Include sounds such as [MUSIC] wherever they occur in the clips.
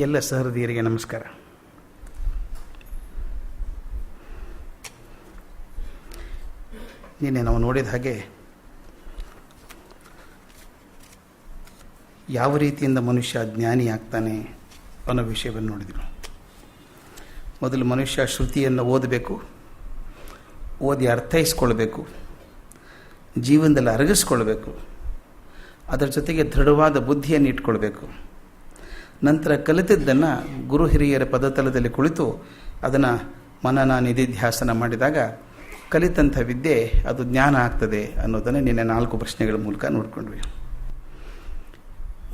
ಎಲ್ಲ ಸಹೃದಯರಿಗೆ ನಮಸ್ಕಾರ. ನಿನ್ನೆ ನಾವು ನೋಡಿದ ಹಾಗೆ ಯಾವ ರೀತಿಯಿಂದ ಮನುಷ್ಯ ಜ್ಞಾನಿ ಆಗ್ತಾನೆ ಅನ್ನೋ ವಿಷಯವನ್ನು ನೋಡಿದರು ಮೊದಲು ಮನುಷ್ಯ ಶ್ರುತಿಯನ್ನು ಓದಬೇಕು, ಓದಿ ಅರ್ಥೈಸ್ಕೊಳ್ಬೇಕು, ಜೀವನದಲ್ಲಿ ಅರಗಿಸ್ಕೊಳ್ಬೇಕು, ಅದರ ಜೊತೆಗೆ ದೃಢವಾದ ಬುದ್ಧಿಯನ್ನು ಇಟ್ಕೊಳ್ಬೇಕು. ನಂತರ ಕಲಿತದ್ದನ್ನು ಗುರು ಹಿರಿಯರ ಪದತಲದಲ್ಲಿ ಕುಳಿತು ಅದನ್ನು ಮನನ ನಿಧಿಧ್ಯಾಸನ ಮಾಡಿದಾಗ ಕಲಿತಂಥ ವಿದ್ಯೆ ಅದು ಜ್ಞಾನ ಆಗ್ತದೆ ಅನ್ನೋದನ್ನು ನಿನ್ನೆ ನಾಲ್ಕು ಪ್ರಶ್ನೆಗಳ ಮೂಲಕ ನೋಡಿಕೊಂಡ್ವಿ.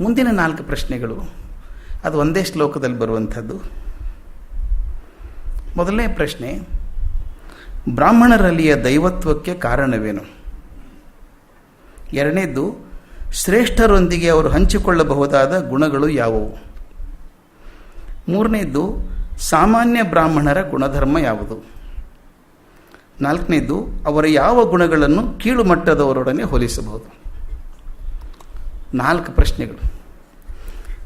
ಮುಂದಿನ ನಾಲ್ಕು ಪ್ರಶ್ನೆಗಳು, ಅದು ಒಂದೇ ಶ್ಲೋಕದಲ್ಲಿ ಬರುವಂಥದ್ದು. ಮೊದಲನೇ ಪ್ರಶ್ನೆ, ಬ್ರಾಹ್ಮಣರಲ್ಲಿಯ ದೈವತ್ವಕ್ಕೆ ಕಾರಣವೇನು? ಎರಡನೇದ್ದು, ಶ್ರೇಷ್ಠರೊಂದಿಗೆ ಅವರು ಹಂಚಿಕೊಳ್ಳಬಹುದಾದ ಗುಣಗಳು ಯಾವುವು? ಮೂರನೇದ್ದು ಸಾಮಾನ್ಯ ಬ್ರಾಹ್ಮಣರ ಗುಣಧರ್ಮ ಯಾವುದು? ನಾಲ್ಕನೇದು, ಅವರ ಯಾವ ಗುಣಗಳನ್ನು ಕೀಳು ಮಟ್ಟದವರೊಡನೆ ಹೋಲಿಸಬಹುದು? ನಾಲ್ಕು ಪ್ರಶ್ನೆಗಳು.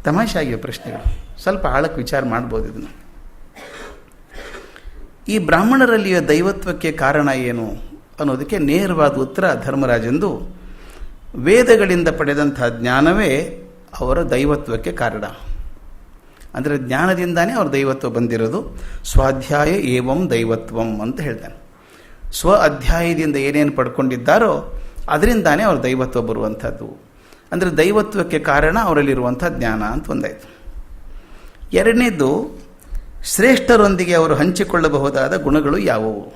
ತಮಾಷೆ ಆಗಿವೆ ಪ್ರಶ್ನೆಗಳು. ಸ್ವಲ್ಪ ಆಳಕ್ಕೆ ವಿಚಾರ ಮಾಡ್ಬೋದು ಇದನ್ನು. ಈ ಬ್ರಾಹ್ಮಣರಲ್ಲಿಯ ದೈವತ್ವಕ್ಕೆ ಕಾರಣ ಏನು? ಅನ್ನೋದಕ್ಕೆ ನೇರವಾದ ಉತ್ತರ ಧರ್ಮರಾಜೆಂದು ವೇದಗಳಿಂದ ಪಡೆದಂಥ ಜ್ಞಾನವೇ ಅವರ ದೈವತ್ವಕ್ಕೆ ಕಾರಣ. ಅಂದರೆ ಜ್ಞಾನದಿಂದಾನೇ ಅವ್ರ ದೈವತ್ವ ಬಂದಿರೋದು. ಸ್ವಾಧ್ಯಾಯ ಏವಂ ದೈವತ್ವಂ ಅಂತ ಹೇಳ್ತಾನೆ. ಸ್ವ ಅಧ್ಯಾಯದಿಂದ ಏನೇನು ಪಡ್ಕೊಂಡಿದ್ದಾರೋ ಅದರಿಂದಾನೇ ಅವ್ರ ದೈವತ್ವ ಬರುವಂಥದ್ದು. ಅಂದರೆ ದೈವತ್ವಕ್ಕೆ ಕಾರಣ ಅವರಲ್ಲಿರುವಂಥ ಜ್ಞಾನ ಅಂತ ಒಂದಾಯಿತು. ಎರಡನೇದು, ಶ್ರೇಷ್ಠರೊಂದಿಗೆ ಅವರು ಹಂಚಿಕೊಳ್ಳಬಹುದಾದ ಗುಣಗಳು ಯಾವುವು?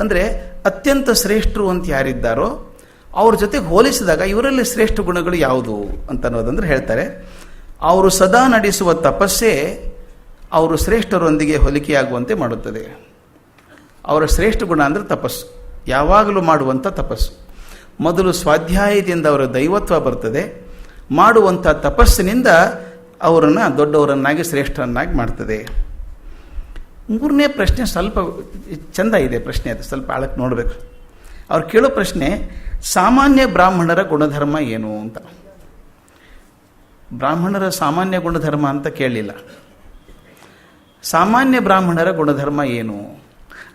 ಅಂದರೆ ಅತ್ಯಂತ ಶ್ರೇಷ್ಠರು ಅಂತ ಯಾರಿದ್ದಾರೋ, ಅವ್ರ ಜೊತೆಗೆ ಹೋಲಿಸಿದಾಗ ಇವರಲ್ಲಿ ಶ್ರೇಷ್ಠ ಗುಣಗಳು ಯಾವುದು ಅಂತ ಅನ್ನೋದಂದ್ರೆ ಹೇಳ್ತಾರೆ. ಅವರು ಸದಾ ನಡೆಸುವ ತಪಸ್ಸೇ ಅವರು ಶ್ರೇಷ್ಠರೊಂದಿಗೆ ಹೊಲಿಕೆಯಾಗುವಂತೆ ಮಾಡುತ್ತದೆ. ಅವರ ಶ್ರೇಷ್ಠ ಗುಣ ಅಂದರೆ ತಪಸ್ಸು. ಯಾವಾಗಲೂ ಮಾಡುವಂಥ ತಪಸ್ಸು. ಮೊದಲು ಸ್ವಾಧ್ಯಾಯದಿಂದ ಅವರ ದೈವತ್ವ ಬರ್ತದೆ. ಮಾಡುವಂಥ ತಪಸ್ಸಿನಿಂದ ಅವರನ್ನು ದೊಡ್ಡವರನ್ನಾಗಿ, ಶ್ರೇಷ್ಠರನ್ನಾಗಿ ಮಾಡ್ತದೆ. ಮೂರನೇ ಪ್ರಶ್ನೆ ಸ್ವಲ್ಪ ಚೆಂದ ಇದೆ ಪ್ರಶ್ನೆ ಅದು, ಸ್ವಲ್ಪ ಆಳಕ್ಕೆ ನೋಡಬೇಕು. ಅವ್ರು ಕೇಳೋ ಪ್ರಶ್ನೆ, ಸಾಮಾನ್ಯ ಬ್ರಾಹ್ಮಣರ ಗುಣಧರ್ಮ ಏನು ಅಂತ. ಬ್ರಾಹ್ಮಣರ ಸಾಮಾನ್ಯ ಗುಣಧರ್ಮ ಅಂತ ಕೇಳಲಿಲ್ಲ ಸಾಮಾನ್ಯ ಬ್ರಾಹ್ಮಣರ ಗುಣಧರ್ಮ ಏನು?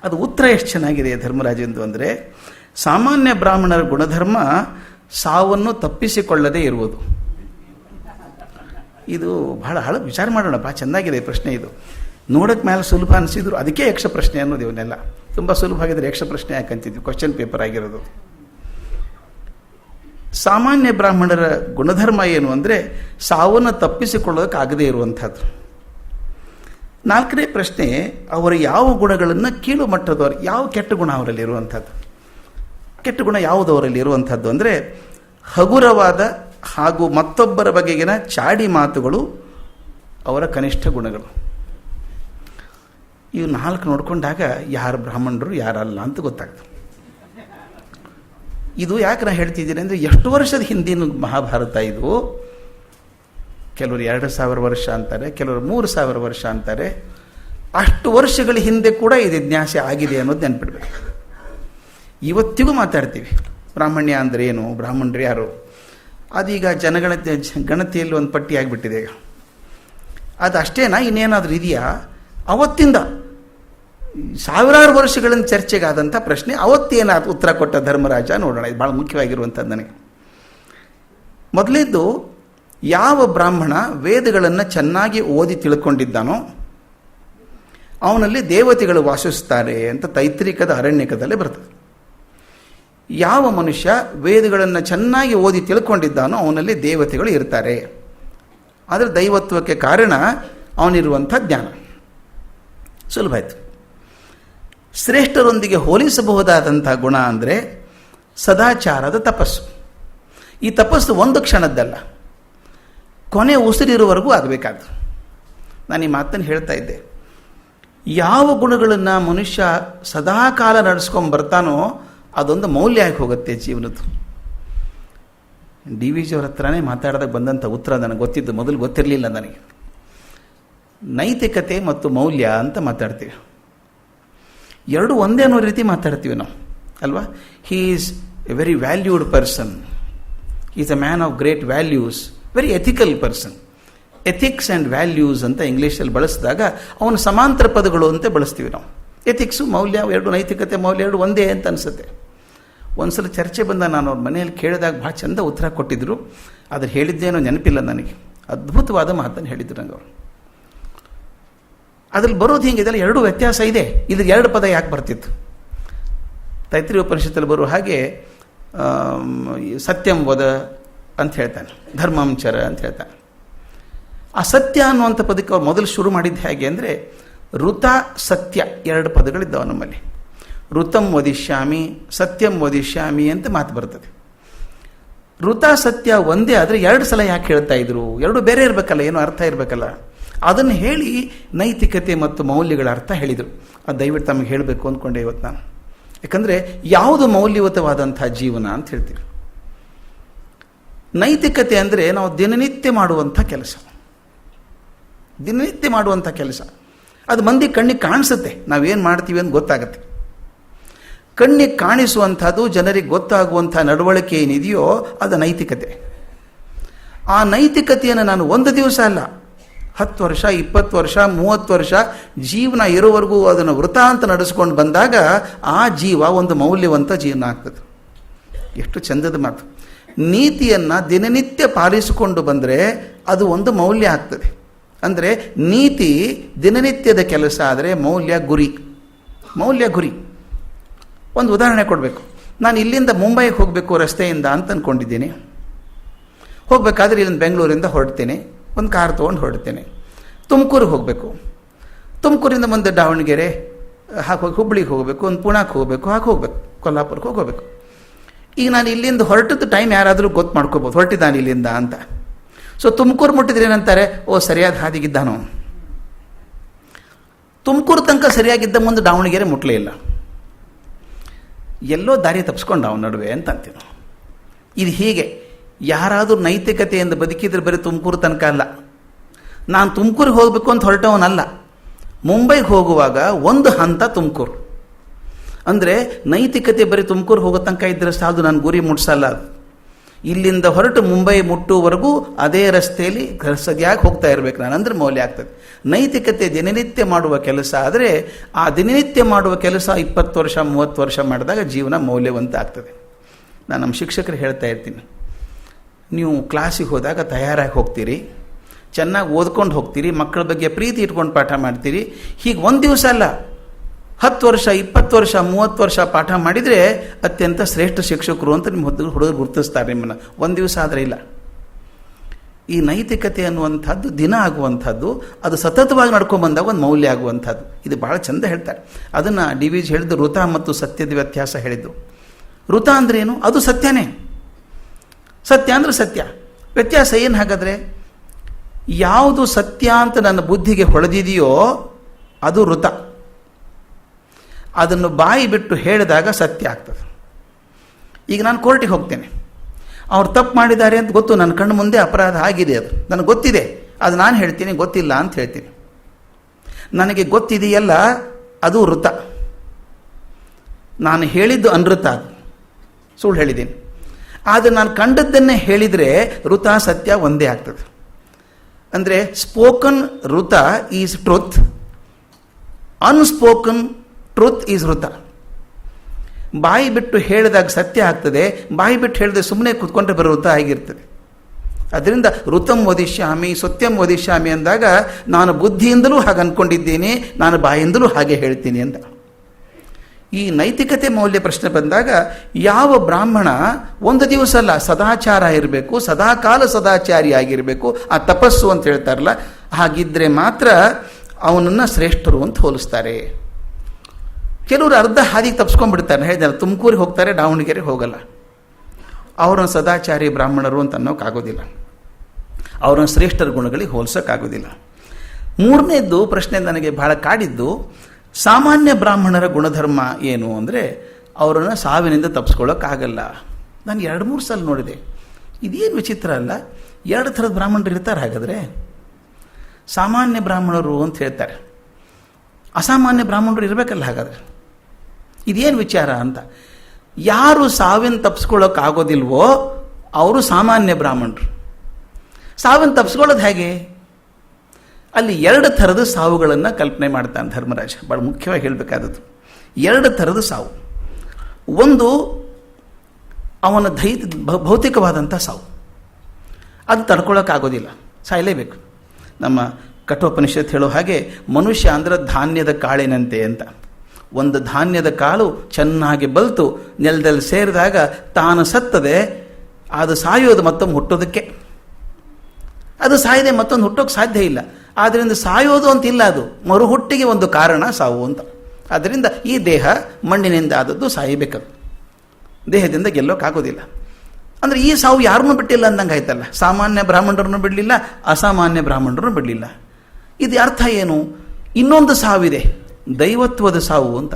ಅದು ಉತ್ತರ ಎಷ್ಟು ಚೆನ್ನಾಗಿದೆ ಧರ್ಮರಾಜಂದು ಅಂದರೆ, ಸಾಮಾನ್ಯ ಬ್ರಾಹ್ಮಣರ ಗುಣಧರ್ಮ ಸಾವನ್ನು ತಪ್ಪಿಸಿಕೊಳ್ಳದೇ ಇರುವುದು. ಇದು ಬಹಳ ಹಳ ವಿಚಾರ ಮಾಡೋಣ ಭಾಳ ಚೆಂದಾಗಿದೆ ಪ್ರಶ್ನೆ ಇದು. ನೋಡೋಕ್ಕೆ ಮೇಲೆ ಸುಲಭ ಅನಿಸಿದ್ರು, ಅದಕ್ಕೆ ಯಕ್ಷ ಪ್ರಶ್ನೆ ಅನ್ನೋದು ಇವನ್ನೆಲ್ಲ. ತುಂಬ ಸುಲಭ ಆಗಿದ್ರೆ ಯಕ್ಷ ಪ್ರಶ್ನೆ ಯಾಕಂತಿದ್ವಿ? ಕ್ವಶನ್ ಪೇಪರ್ ಆಗಿರೋದು. ಸಾಮಾನ್ಯ ಬ್ರಾಹ್ಮಣರ ಗುಣಧರ್ಮ ಏನು ಅಂದರೆ ಸಾವನ್ನು ತಪ್ಪಿಸಿಕೊಳ್ಳೋದಕ್ಕಾಗದೇ ಇರುವಂಥದ್ದು. ನಾಲ್ಕನೇ ಪ್ರಶ್ನೆ, ಅವರ ಯಾವ ಗುಣಗಳನ್ನು ಕೀಳು ಮಟ್ಟದವರು, ಯಾವ ಕೆಟ್ಟ ಗುಣ ಅವರಲ್ಲಿ ಇರುವಂಥದ್ದು? ಕೆಟ್ಟ ಗುಣ ಯಾವುದು ಅವರಲ್ಲಿ ಇರುವಂಥದ್ದು ಅಂದರೆ, ಹಗುರವಾದ ಹಾಗೂ ಮತ್ತೊಬ್ಬರ ಬಗೆಗಿನ ಚಾಡಿ ಮಾತುಗಳು ಅವರ ಕನಿಷ್ಠ ಗುಣಗಳು. ಇವು ನಾಲ್ಕು ನೋಡಿಕೊಂಡಾಗ ಯಾರು ಬ್ರಾಹ್ಮಣರು, ಯಾರಲ್ಲ ಅಂತ ಗೊತ್ತಾಗ್ತದೆ. ಇದು ಯಾಕೆ ನಾನು ಹೇಳ್ತಿದ್ದೀನಿ ಅಂದರೆ ಎಷ್ಟು ವರ್ಷದ ಹಿಂದಿನ ಮಹಾಭಾರತ ಇದು? ಕೆಲವರು ಎರಡು ಸಾವಿರ ವರ್ಷ ಅಂತಾರೆ, ಕೆಲವರು ಮೂರು ಸಾವಿರ ವರ್ಷ ಅಂತಾರೆ. ಅಷ್ಟು ವರ್ಷಗಳ ಹಿಂದೆ ಕೂಡ ಇದು ಜ್ಞಾಸೆ ಆಗಿದೆ ಅನ್ನೋದು ನೆನ್ಪಿಡ್ಬೇಕು. ಇವತ್ತಿಗೂ ಮಾತಾಡ್ತೀವಿ. ಬ್ರಾಹ್ಮಣ್ಯ ಅಂದರೆ ಏನು? ಬ್ರಾಹ್ಮಣರು ಯಾರು? ಅದೀಗ ಜನಗಣತಿ ಗಣತಿಯಲ್ಲಿ ಒಂದು ಪಟ್ಟಿ ಆಗಿಬಿಟ್ಟಿದೆ ಈಗ. ಅದು ಅಷ್ಟೇನಾ? ಇನ್ನೇನಾದರೂ ಇದೆಯಾ? ಅವತ್ತಿಂದ. ಸಾವಿರಾರು ವರ್ಷಗಳಿಂದ ಚರ್ಚೆಗಾದಂಥ ಪ್ರಶ್ನೆ ಅವತ್ತೇನ ಉತ್ತರ ಕೊಟ್ಟ ಧರ್ಮರಾಜ ನೋಡೋಣ. ಇದು ಭಾಳ ಮುಖ್ಯವಾಗಿರುವಂಥದ್ದು ನನಗೆ. ಮೊದಲಿದ್ದು ಯಾವ ಬ್ರಾಹ್ಮಣ ವೇದಗಳನ್ನು ಚೆನ್ನಾಗಿ ಓದಿ ತಿಳ್ಕೊಂಡಿದ್ದಾನೋ ಅವನಲ್ಲಿ ದೇವತೆಗಳು ವಾಸಿಸ್ತಾರೆ ಅಂತ ತೈತ್ರಿಕದ ಅರಣ್ಯಕದಲ್ಲೇ ಬರ್ತದೆ. ಯಾವ ಮನುಷ್ಯ ವೇದಗಳನ್ನು ಚೆನ್ನಾಗಿ ಓದಿ ತಿಳ್ಕೊಂಡಿದ್ದಾನೋ ಅವನಲ್ಲಿ ದೇವತೆಗಳು ಇರ್ತಾರೆ. ಆದರೆ ದೈವತ್ವಕ್ಕೆ ಕಾರಣ ಅವನಿರುವಂಥ ಜ್ಞಾನ. ಸುಲಭ ಆಯಿತು. ಶ್ರೇಷ್ಠರೊಂದಿಗೆ ಹೋಲಿಸಬಹುದಾದಂಥ ಗುಣ ಅಂದರೆ ಸದಾಚಾರದ ತಪಸ್ಸು. ಈ ತಪಸ್ಸು ಒಂದು ಕ್ಷಣದ್ದಲ್ಲ. ಕೊನೆ ಉಸಿರಿರುವವರೆಗೂ ಆಗಬೇಕಾದ್ರು ನಾನು ಈ ಮಾತನ್ನು ಹೇಳ್ತಾ ಇದ್ದೆ. ಯಾವ ಗುಣಗಳನ್ನು ಮನುಷ್ಯ ಸದಾಕಾಲ ನಡೆಸ್ಕೊಂಡು ಬರ್ತಾನೋ ಅದೊಂದು ಮೌಲ್ಯ ಆಗಿ ಹೋಗುತ್ತೆ ಜೀವನದ್ದು. ಡಿ ವಿ ಜಿಯವ್ರ ಹತ್ರನೇ ಮಾತಾಡಿದಾಗ ಬಂದಂಥ ಉತ್ತರ ನನಗೆ ಗೊತ್ತಿದ್ದು, ಮೊದಲು ಗೊತ್ತಿರಲಿಲ್ಲ ನನಗೆ. ನೈತಿಕತೆ ಮತ್ತು ಮೌಲ್ಯ ಅಂತ ಮಾತಾಡ್ತೀವಿ. ಎರಡು ಒಂದೇ ಅನ್ನೋ ರೀತಿ ಮಾತಾಡ್ತೀವಿ ನಾವು, ಅಲ್ವಾ? He is a very valued person is a man of great values very ethical person ethics and values ಅಂತ ಇಂಗ್ಲೀಷಲ್ಲಿ ಬಳಸಿದಾಗ ಅವನು ಸಮಾಂತರ ಪದಗಳು ಅಂತ ಬಳಸ್ತೀವಿ ನಾವು. ಎಥಿಕ್ಸು ಮೌಲ್ಯ ಎರಡು, ನೈತಿಕತೆ ಮೌಲ್ಯ ಎರಡು ಒಂದೇ ಅಂತ ಅನಿಸುತ್ತೆ. ಒಂದ್ಸಲ ಚರ್ಚೆ ಬಂದ ನಾನು ಅವ್ರ ಮನೆಯಲ್ಲಿ ಕೇಳಿದಾಗ ಭಾಳ ಚಂದ ಉತ್ತರ ಕೊಟ್ಟಿದ್ದರು ಆದರೆ ಹೇಳಿದ್ದೇನೋ ನೆನಪಿಲ್ಲ ನನಗೆ. ಅದ್ಭುತವಾದ ಮಾತನ್ನು ಹೇಳಿದ್ರು ನಂಗೆ ಅವರು. ಅದ್ರಲ್ಲಿ ಬರೋದು ಹಿಂಗಿದೆಲ್ಲ ಎರಡು ವ್ಯತ್ಯಾಸ ಇದೆ. ಇದ್ರ ಎರಡು ಪದ ಯಾಕೆ ಬರ್ತಿತ್ತು? ತೈತ್ರಿ ಉಪನಿಷತ್ತಲ್ಲಿ ಬರುವ ಹಾಗೆ ಸತ್ಯಂ ವದ ಅಂತ ಹೇಳ್ತಾನೆ. ಧರ್ಮಾಂಚರ ಅಂತ ಹೇಳ್ತಾನೆ. ಆ ಸತ್ಯ ಅನ್ನುವಂಥ ಪದಕ್ಕೆ ಅವ್ರು ಮೊದಲು ಶುರು ಮಾಡಿದ್ದು ಹೇಗೆ ಅಂದರೆ, ಋತ, ಸತ್ಯ ಎರಡು ಪದಗಳಿದ್ದಾವೆ ನಮ್ಮಲ್ಲಿ. ಋತಂ ವದಿಷ್ಯಾಮಿ, ಸತ್ಯಂ ವದಿಷ್ಯಾಮಿ ಅಂತ ಮಾತು ಬರ್ತದೆ. ಋತ, ಸತ್ಯ ಒಂದೇ ಆದರೆ ಎರಡು ಸಲ ಯಾಕೆ ಹೇಳ್ತಾ ಇದ್ರು? ಎರಡು ಬೇರೆ ಇರಬೇಕಲ್ಲ, ಏನೋ ಅರ್ಥ ಇರಬೇಕಲ್ಲ. ಅದನ್ನು ಹೇಳಿ ನೈತಿಕತೆ ಮತ್ತು ಮೌಲ್ಯಗಳ ಅರ್ಥ ಹೇಳಿದರು. ಅದು ದಯವಿಟ್ಟು ತಮಗೆ ಹೇಳಬೇಕು ಅಂದ್ಕೊಂಡೆ ಇವತ್ತು ನಾನು. ಯಾಕಂದರೆ ಯಾವುದು ಮೌಲ್ಯಯುತವಾದಂಥ ಜೀವನ ಅಂತ ಹೇಳ್ತೀವಿ. ನೈತಿಕತೆ ಅಂದರೆ ನಾವು ದಿನನಿತ್ಯ ಮಾಡುವಂಥ ಕೆಲಸ. ದಿನನಿತ್ಯ ಮಾಡುವಂಥ ಕೆಲಸ. ಅದು ಮಂದಿ ಕಣ್ಣಿಗೆ ಕಾಣಿಸುತ್ತೆ. ನಾವೇನು ಮಾಡ್ತೀವಿ ಅಂತ ಗೊತ್ತಾಗುತ್ತೆ. ಕಣ್ಣಿಗೆ ಕಾಣಿಸುವಂಥದ್ದು ಜನರಿಗೆ ಗೊತ್ತಾಗುವಂಥ ನಡವಳಿಕೆ ಏನಿದೆಯೋ ಅದು ನೈತಿಕತೆ. ಆ ನೈತಿಕತೆಯನ್ನು ನಾನು ಒಂದು ದಿವಸ ಅಲ್ಲ ಹತ್ತು ವರ್ಷ, ಇಪ್ಪತ್ತು ವರ್ಷ, ಮೂವತ್ತು ವರ್ಷ ಜೀವನ ಇರೋವರೆಗೂ ಅದನ್ನು ವೃತ ಅಂತ ನಡೆಸ್ಕೊಂಡು ಬಂದಾಗ ಆ ಜೀವ ಒಂದು ಮೌಲ್ಯವಂತ ಜೀವನ ಆಗ್ತದೆ. ಎಷ್ಟು ಚಂದದ ಮಾತು. ನೀತಿಯನ್ನು ದಿನನಿತ್ಯ ಪಾಲಿಸಿಕೊಂಡು ಬಂದರೆ ಅದು ಒಂದು ಮೌಲ್ಯ ಆಗ್ತದೆ. ಅಂದರೆ ನೀತಿ ದಿನನಿತ್ಯದ ಕೆಲಸ ಆದರೆ ಮೌಲ್ಯ ಗುರಿ. ಮೌಲ್ಯ ಗುರಿ. ಒಂದು ಉದಾಹರಣೆ ಕೊಡಬೇಕು. ನಾನು ಇಲ್ಲಿಂದ ಮುಂಬೈಗೆ ಹೋಗಬೇಕು ರಸ್ತೆಯಿಂದ ಅಂತ ಅಂದ್ಕೊಂಡಿದ್ದೀನಿ ಹೋಗಬೇಕಾದ್ರೆ ಇಲ್ಲಿಂದ ಬೆಂಗಳೂರಿಂದ ಹೊರಡ್ತೇನೆ. ಒಂದು ಕಾರ್ ತೊಗೊಂಡು ಹೊರಡ್ತೇನೆ. ತುಮಕೂರಿಗೆ ಹೋಗಬೇಕು. ತುಮಕೂರಿಂದ ಮುಂದೆ ದಾವಣಗೆರೆ ಹಾಗೆ ಹೋಗಿ, ಹುಬ್ಳಿಗೆ ಹೋಗಬೇಕು, ಒಂದು ಪುಣಾಕ್ಕೆ ಹೋಗಬೇಕು, ಹಾಗೆ ಹೋಗ್ಬೇಕು ಕೊಲ್ಲಾಪುರಕ್ಕೆ ಹೋಗಬೇಕು. ಈಗ ನಾನು ಇಲ್ಲಿಂದ ಹೊರಟದ್ದು ಟೈಮ್ ಯಾರಾದರೂ ಗೊತ್ತು ಮಾಡ್ಕೋಬೋದು, ಹೊರಟಿದ್ದಾನೆ ಇಲ್ಲಿಂದ ಅಂತ. ಸೊ ತುಮಕೂರು ಮುಟ್ಟಿದ್ರೆ ಏನಂತಾರೆ, ಓ, ಸರಿಯಾದ ಹಾದಿಗಿದ್ದಾನು. ತುಮಕೂರು ತನಕ ಸರಿಯಾಗಿದ್ದ ಮುಂದೆ ದಾವಣಗೆರೆ ಮುಟ್ಲೇ ಇಲ್ಲ. ಎಲ್ಲೋ ದಾರಿ ತಪ್ಪಿಸ್ಕೊಂಡು ಅವನ ನಡುವೆ ಅಂತ ಅಂತೀವಿ ಇದು ಹೀಗೆ. ಯಾರಾದರೂ ನೈತಿಕತೆಯಿಂದ ಬದುಕಿದ್ರೆ ಬರೀ ತುಮಕೂರು ತನಕ ಅಲ್ಲ. ನಾನು ತುಮಕೂರಿಗೆ ಹೋಗಬೇಕು ಅಂತ ಹೊರಟವನಲ್ಲ. ಮುಂಬೈಗೆ ಹೋಗುವಾಗ ಒಂದು ಹಂತ ತುಮಕೂರು. ಅಂದರೆ ನೈತಿಕತೆ ಬರೀ ತುಮಕೂರು ಹೋಗೋ ತನಕ ಇದ್ದರೆ ಸಾಲದು, ನಾನು ಗುರಿ ಮುಟ್ಸಲ್ಲ ಅದು. ಇಲ್ಲಿಂದ ಹೊರಟು ಮುಂಬೈ ಮುಟ್ಟುವರೆಗೂ ಅದೇ ರಸ್ತೆಯಲ್ಲಿ ಸದ್ಯಾಗಿ ಹೋಗ್ತಾ ಇರಬೇಕು ನಾನು, ಅಂದರೆ ಮೌಲ್ಯ ಆಗ್ತದೆ. ನೈತಿಕತೆ ದಿನನಿತ್ಯ ಮಾಡುವ ಕೆಲಸ ಆದರೆ ಆ ದಿನನಿತ್ಯ ಮಾಡುವ ಕೆಲಸ ಇಪ್ಪತ್ತು ವರ್ಷ, ಮೂವತ್ತು ವರ್ಷ ಮಾಡಿದಾಗ ಜೀವನ ಮೌಲ್ಯವಂತ ಆಗ್ತದೆ. ನಾನು ನಮ್ಮ ಶಿಕ್ಷಕರು ಹೇಳ್ತಾ ಇರ್ತೀನಿ. ನೀವು ಕ್ಲಾಸಿಗೆ ಹೋದಾಗ ತಯಾರಾಗಿ ಹೋಗ್ತೀರಿ, ಚೆನ್ನಾಗಿ ಓದ್ಕೊಂಡು ಹೋಗ್ತೀರಿ, ಮಕ್ಕಳ ಬಗ್ಗೆ ಪ್ರೀತಿ ಇಟ್ಕೊಂಡು ಪಾಠ ಮಾಡ್ತೀರಿ. ಹೀಗೆ ಒಂದು ದಿವಸ ಅಲ್ಲ, ಹತ್ತು ವರ್ಷ, ಇಪ್ಪತ್ತು ವರ್ಷ, ಮೂವತ್ತು ವರ್ಷ ಪಾಠ ಮಾಡಿದರೆ ಅತ್ಯಂತ ಶ್ರೇಷ್ಠ ಶಿಕ್ಷಕರು ಅಂತ ನಿಮ್ಮ ಹುಡುಗರು ಹುಡುಗರು ಗುರುತಿಸ್ತಾರೆ ನಿಮ್ಮನ್ನು. ಒಂದು ದಿವಸ ಆದರೆ ಇಲ್ಲ. ಈ ನೈತಿಕತೆ ಅನ್ನುವಂಥದ್ದು, ದಿನ ಆಗುವಂಥದ್ದು, ಅದು ಸತತವಾಗಿ ನಡ್ಕೊಂಡು ಬಂದಾಗ ಒಂದು ಮೌಲ್ಯ ಆಗುವಂಥದ್ದು. ಇದು ಭಾಳ ಚಂದ ಹೇಳ್ತಾರೆ. ಅದನ್ನು ಡಿ ವಿಜ್ ಹೇಳಿದ್ದು ಋತ ಮತ್ತು ಸತ್ಯದ ವ್ಯತ್ಯಾಸ ಹೇಳಿದ್ದು. ಋತ ಅಂದ್ರೇನು ಅದು ಸತ್ಯನೇ. ಸತ್ಯ ಅಂದರೆ ಸತ್ಯ. ವ್ಯತ್ಯಾಸ ಏನು ಹಾಗಾದರೆ? ಯಾವುದು ಸತ್ಯ ಅಂತ ನನ್ನ ಬುದ್ಧಿಗೆ ಹೊಳೆದಿದೆಯೋ ಅದು ಋತ. ಅದನ್ನು ಬಾಯಿ ಬಿಟ್ಟು ಹೇಳಿದಾಗ ಸತ್ಯ ಆಗ್ತದೆ. ಈಗ ನಾನು ಕೋರ್ಟಿಗೆ ಹೋಗ್ತೇನೆ. ಅವ್ರು ತಪ್ಪು ಮಾಡಿದ್ದಾರೆ ಅಂತ ಗೊತ್ತು, ನನ್ನ ಕಣ್ಣು ಮುಂದೆ ಅಪರಾಧ ಆಗಿದೆ ಅದು. ನನಗೆ ಗೊತ್ತಿದೆ. ಅದು ನಾನು ಹೇಳ್ತೀನಿ, ಗೊತ್ತಿಲ್ಲ ಅಂತ ಹೇಳ್ತೀನಿ. ನನಗೆ ಗೊತ್ತಿದೆಯಲ್ಲ, ಅದು ವೃತ ನಾನು ಹೇಳಿದ್ದು ಅನೃತ ಅದು. ಸುಳ್ಳು ಹೇಳಿದ್ದೀನಿ. ಆದರೆ ನಾನು ಕಂಡದ್ದನ್ನೇ ಹೇಳಿದರೆ ಋತ, ಸತ್ಯ ಒಂದೇ ಆಗ್ತದೆ. ಅಂದರೆ spoken rita is truth unspoken truth is rita. ಬಾಯಿ ಬಿಟ್ಟು ಹೇಳಿದಾಗ ಸತ್ಯ ಆಗ್ತದೆ, ಬಾಯಿ ಬಿಟ್ಟು ಹೇಳಿದ್ರೆ ಸುಮ್ಮನೆ ಕೂತ್ಕೊಂಡ್ರೆ ಬರೋ ಋತ ಆಗಿರ್ತದೆ. ಅದರಿಂದ ಋತಂ ವದಿಷ್ಯಾಮಿ, ಸತ್ಯಂ ವದಿಷ್ಯಾಮಿ ಅಂದಾಗ ನಾನು ಬುದ್ಧಿಯಿಂದಲೂ ಹಾಗೆ ಅಂದ್ಕೊಂಡಿದ್ದೀನಿ ನಾನು ಬಾಯಿಯಿಂದಲೂ ಹಾಗೆ ಹೇಳ್ತೀನಿ ಅಂತ. ಈ ನೈತಿಕತೆ ಮೌಲ್ಯ ಪ್ರಶ್ನೆ ಬಂದಾಗ ಯಾವ ಬ್ರಾಹ್ಮಣ ಒಂದು ದಿವಸ ಅಲ್ಲ, ಸದಾಚಾರ ಇರಬೇಕು, ಸದಾಕಾಲ ಸದಾಚಾರಿ ಆಗಿರಬೇಕು, ಆ ತಪಸ್ಸು ಅಂತ ಹೇಳ್ತಾರಲ್ಲ, ಹಾಗಿದ್ರೆ ಮಾತ್ರ ಅವನನ್ನು ಶ್ರೇಷ್ಠರು ಅಂತ ಹೋಲಿಸ್ತಾರೆ. ಕೆಲವರು ಅರ್ಧ ಹಾದಿಗೆ ತಪ್ಸ್ಕೊಂಡ್ಬಿಡ್ತಾರೆ ಹೇಳಿದಾರೆ ತುಮಕೂರಿಗೆ ಹೋಗ್ತಾರೆ ದಾವಣಗೆರೆ ಹೋಗಲ್ಲ. ಅವರನ್ನು ಸದಾಚಾರಿ ಬ್ರಾಹ್ಮಣರು ಅಂತ ಅನ್ನೋಕ್ಕಾಗೋದಿಲ್ಲ ಅವರನ್ನು ಶ್ರೇಷ್ಠರ ಗುಣಗಳಿಗೆ ಹೋಲಿಸೋಕ್ಕಾಗೋದಿಲ್ಲ ಮೂರನೇದ್ದು ಪ್ರಶ್ನೆ ನನಗೆ ಬಹಳ ಕಾಡಿದ್ದು ಸಾಮಾನ್ಯ ಬ್ರಾಹ್ಮಣರ ಗುಣಧರ್ಮ ಏನು ಅಂದರೆ ಅವರನ್ನು ಸಾವಿನಿಂದ ತಪ್ಪಿಸ್ಕೊಳ್ಳೋಕ್ಕಾಗಲ್ಲ ನಾನು ಎರಡು ಮೂರು ಸಲ ನೋಡಿದೆ. ಇದೇನು ವಿಚಿತ್ರ ಅಲ್ಲ, ಎರಡು ಥರದ ಬ್ರಾಹ್ಮಣರು ಇರ್ತಾರೆ ಹಾಗಾದರೆ. ಸಾಮಾನ್ಯ ಬ್ರಾಹ್ಮಣರು ಅಂತ ಹೇಳ್ತಾರೆ. ಅಸಾಮಾನ್ಯ ಬ್ರಾಹ್ಮಣರು ಇರಬೇಕಲ್ಲ ಹಾಗಾದರೆ. ಇದೇನು ವಿಚಾರ ಅಂತ. ಯಾರು ಸಾವಿನ ತಪ್ಪಿಸ್ಕೊಳ್ಳೋಕ್ಕಾಗೋದಿಲ್ವೋ ಅವರು ಸಾಮಾನ್ಯ ಬ್ರಾಹ್ಮಣರು. ಸಾವಿನ ತಪ್ಪಿಸ್ಕೊಳ್ಳೋದು ಹೇಗೆ? ಅಲ್ಲಿ ಎರಡು ಥರದ ಸಾವುಗಳನ್ನು ಕಲ್ಪನೆ ಮಾಡ್ತಾನೆ ಧರ್ಮರಾಜ. ಭಾಳ ಮುಖ್ಯವಾಗಿ ಹೇಳಬೇಕಾದದ್ದು. ಎರಡು ಥರದ ಸಾವು. ಒಂದು ಅವನ ದೈ ಭೌತಿಕವಾದಂಥ ಸಾವು. ಅದು ತಡ್ಕೊಳ್ಳೋಕ್ಕಾಗೋದಿಲ್ಲ ಸಾಯಲೇಬೇಕು. ನಮ್ಮ ಕಠೋಪನಿಷತ್ ಹೇಳೋ ಹಾಗೆ ಮನುಷ್ಯ ಅಂದರೆ ಧಾನ್ಯದ ಕಾಳಿನಂತೆ ಅಂತ. ಒಂದು ಧಾನ್ಯದ ಕಾಳು ಚೆನ್ನಾಗಿ ಬಲ್ತು, ನೆಲದಲ್ಲಿ ಸೇರಿದಾಗ ತಾನು ಸತ್ತದೆ, ಅದು ಸಾಯೋದು ಮತ್ತೊಮ್ಮೆ ಹುಟ್ಟೋದಕ್ಕೆ. ಅದು ಸಾಯದೆ ಮತ್ತೊಂದು ಹುಟ್ಟೋಕೆ ಸಾಧ್ಯ ಇಲ್ಲ. ಆದ್ದರಿಂದ ಸಾಯೋದು ಅಂತಿಲ್ಲ ಅದು. ಮರುಹುಟ್ಟಿಗೆ ಒಂದು ಕಾರಣ ಸಾವು ಅಂತ. ಆದ್ದರಿಂದ ಈ ದೇಹ ಮಣ್ಣಿನಿಂದ ಆದದ್ದು ಸಾಯಬೇಕದು ದೇಹದಿಂದ ಗೆಲ್ಲೋಕ್ಕಾಗೋದಿಲ್ಲ ಅಂದರೆ ಈ ಸಾವು ಯಾರನ್ನೂ ಬಿಟ್ಟಿಲ್ಲ ಅಂದಂಗೆ ಆಯ್ತಲ್ಲ. ಸಾಮಾನ್ಯ ಬ್ರಾಹ್ಮಣರನ್ನು ಬಿಡಲಿಲ್ಲ, ಅಸಾಮಾನ್ಯ ಬ್ರಾಹ್ಮಣರನ್ನು ಬಿಡಲಿಲ್ಲ. ಇದು ಅರ್ಥ ಏನು? ಇನ್ನೊಂದು ಸಾವಿದೆ, ದೈವತ್ವದ ಸಾವು ಅಂತ.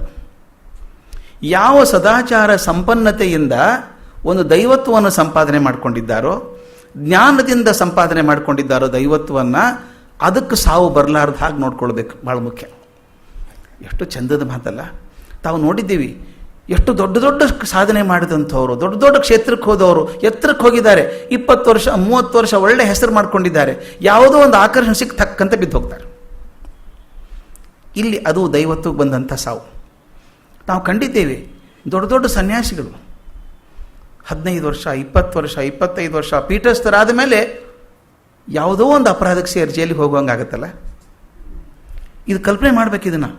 ಯಾವ ಸದಾಚಾರ ಸಂಪನ್ನತೆಯಿಂದ ಒಂದು ದೈವತ್ವವನ್ನು ಸಂಪಾದನೆ ಮಾಡಿಕೊಂಡಿದ್ದಾರೋ ಜ್ಞಾನದಿಂದ ಸಂಪಾದನೆ ಮಾಡಿಕೊಂಡಿದ್ದಾರೋ ದೈವತ್ವವನ್ನು ಅದಕ್ಕೆ ಸಾವು ಬರಲಾರ್ದು ಹಾಗೆ ನೋಡ್ಕೊಳ್ಬೇಕು. ಭಾಳ ಮುಖ್ಯ. ಎಷ್ಟು ಚಂದದ ಮಾತಲ್ಲ. ತಾವು ನೋಡಿದ್ದೀವಿ, ಎಷ್ಟು ದೊಡ್ಡ ದೊಡ್ಡ ಸಾಧನೆ ಮಾಡಿದಂಥವ್ರು, ದೊಡ್ಡ ದೊಡ್ಡ ಕ್ಷೇತ್ರಕ್ಕೆ ಹೋದವರು, ಎತ್ತರಕ್ಕೆ ಹೋಗಿದ್ದಾರೆ, ಇಪ್ಪತ್ತು ವರ್ಷ, ಮೂವತ್ತು ವರ್ಷ ಒಳ್ಳೆ ಹೆಸರು ಮಾಡ್ಕೊಂಡಿದ್ದಾರೆ, ಯಾವುದೋ ಒಂದು ಆಕರ್ಷಣೆ ಸಿಕ್ಕ ತಕ್ಕಂತೆ ಬಿದ್ದು ಹೋಗ್ತಾರೆ. ಇಲ್ಲಿ ಅದು ದೈವತ್ವಕ್ಕೆ ಬಂದಂಥ ಸಾವು. ನಾವು ಕಂಡಿದ್ದೇವೆ, ದೊಡ್ಡ ದೊಡ್ಡ ಸನ್ಯಾಸಿಗಳು ಹದಿನೈದು ವರ್ಷ, ಇಪ್ಪತ್ತು ವರ್ಷ, ಇಪ್ಪತ್ತೈದು ವರ್ಷ, ಪೀಠಸ್ಥರಾದ ಮೇಲೆ ಯಾವುದೋ ಒಂದು ಅಪರಾಧಕ್ಕೆ ಸೇರಿ ಜೈಲಿಗೆ ಹೋಗುವಂಗಾಗತ್ತಲ್ಲ ಇದು ಕಲ್ಪನೆ ಮಾಡಬೇಕು ಇದನ್ನು.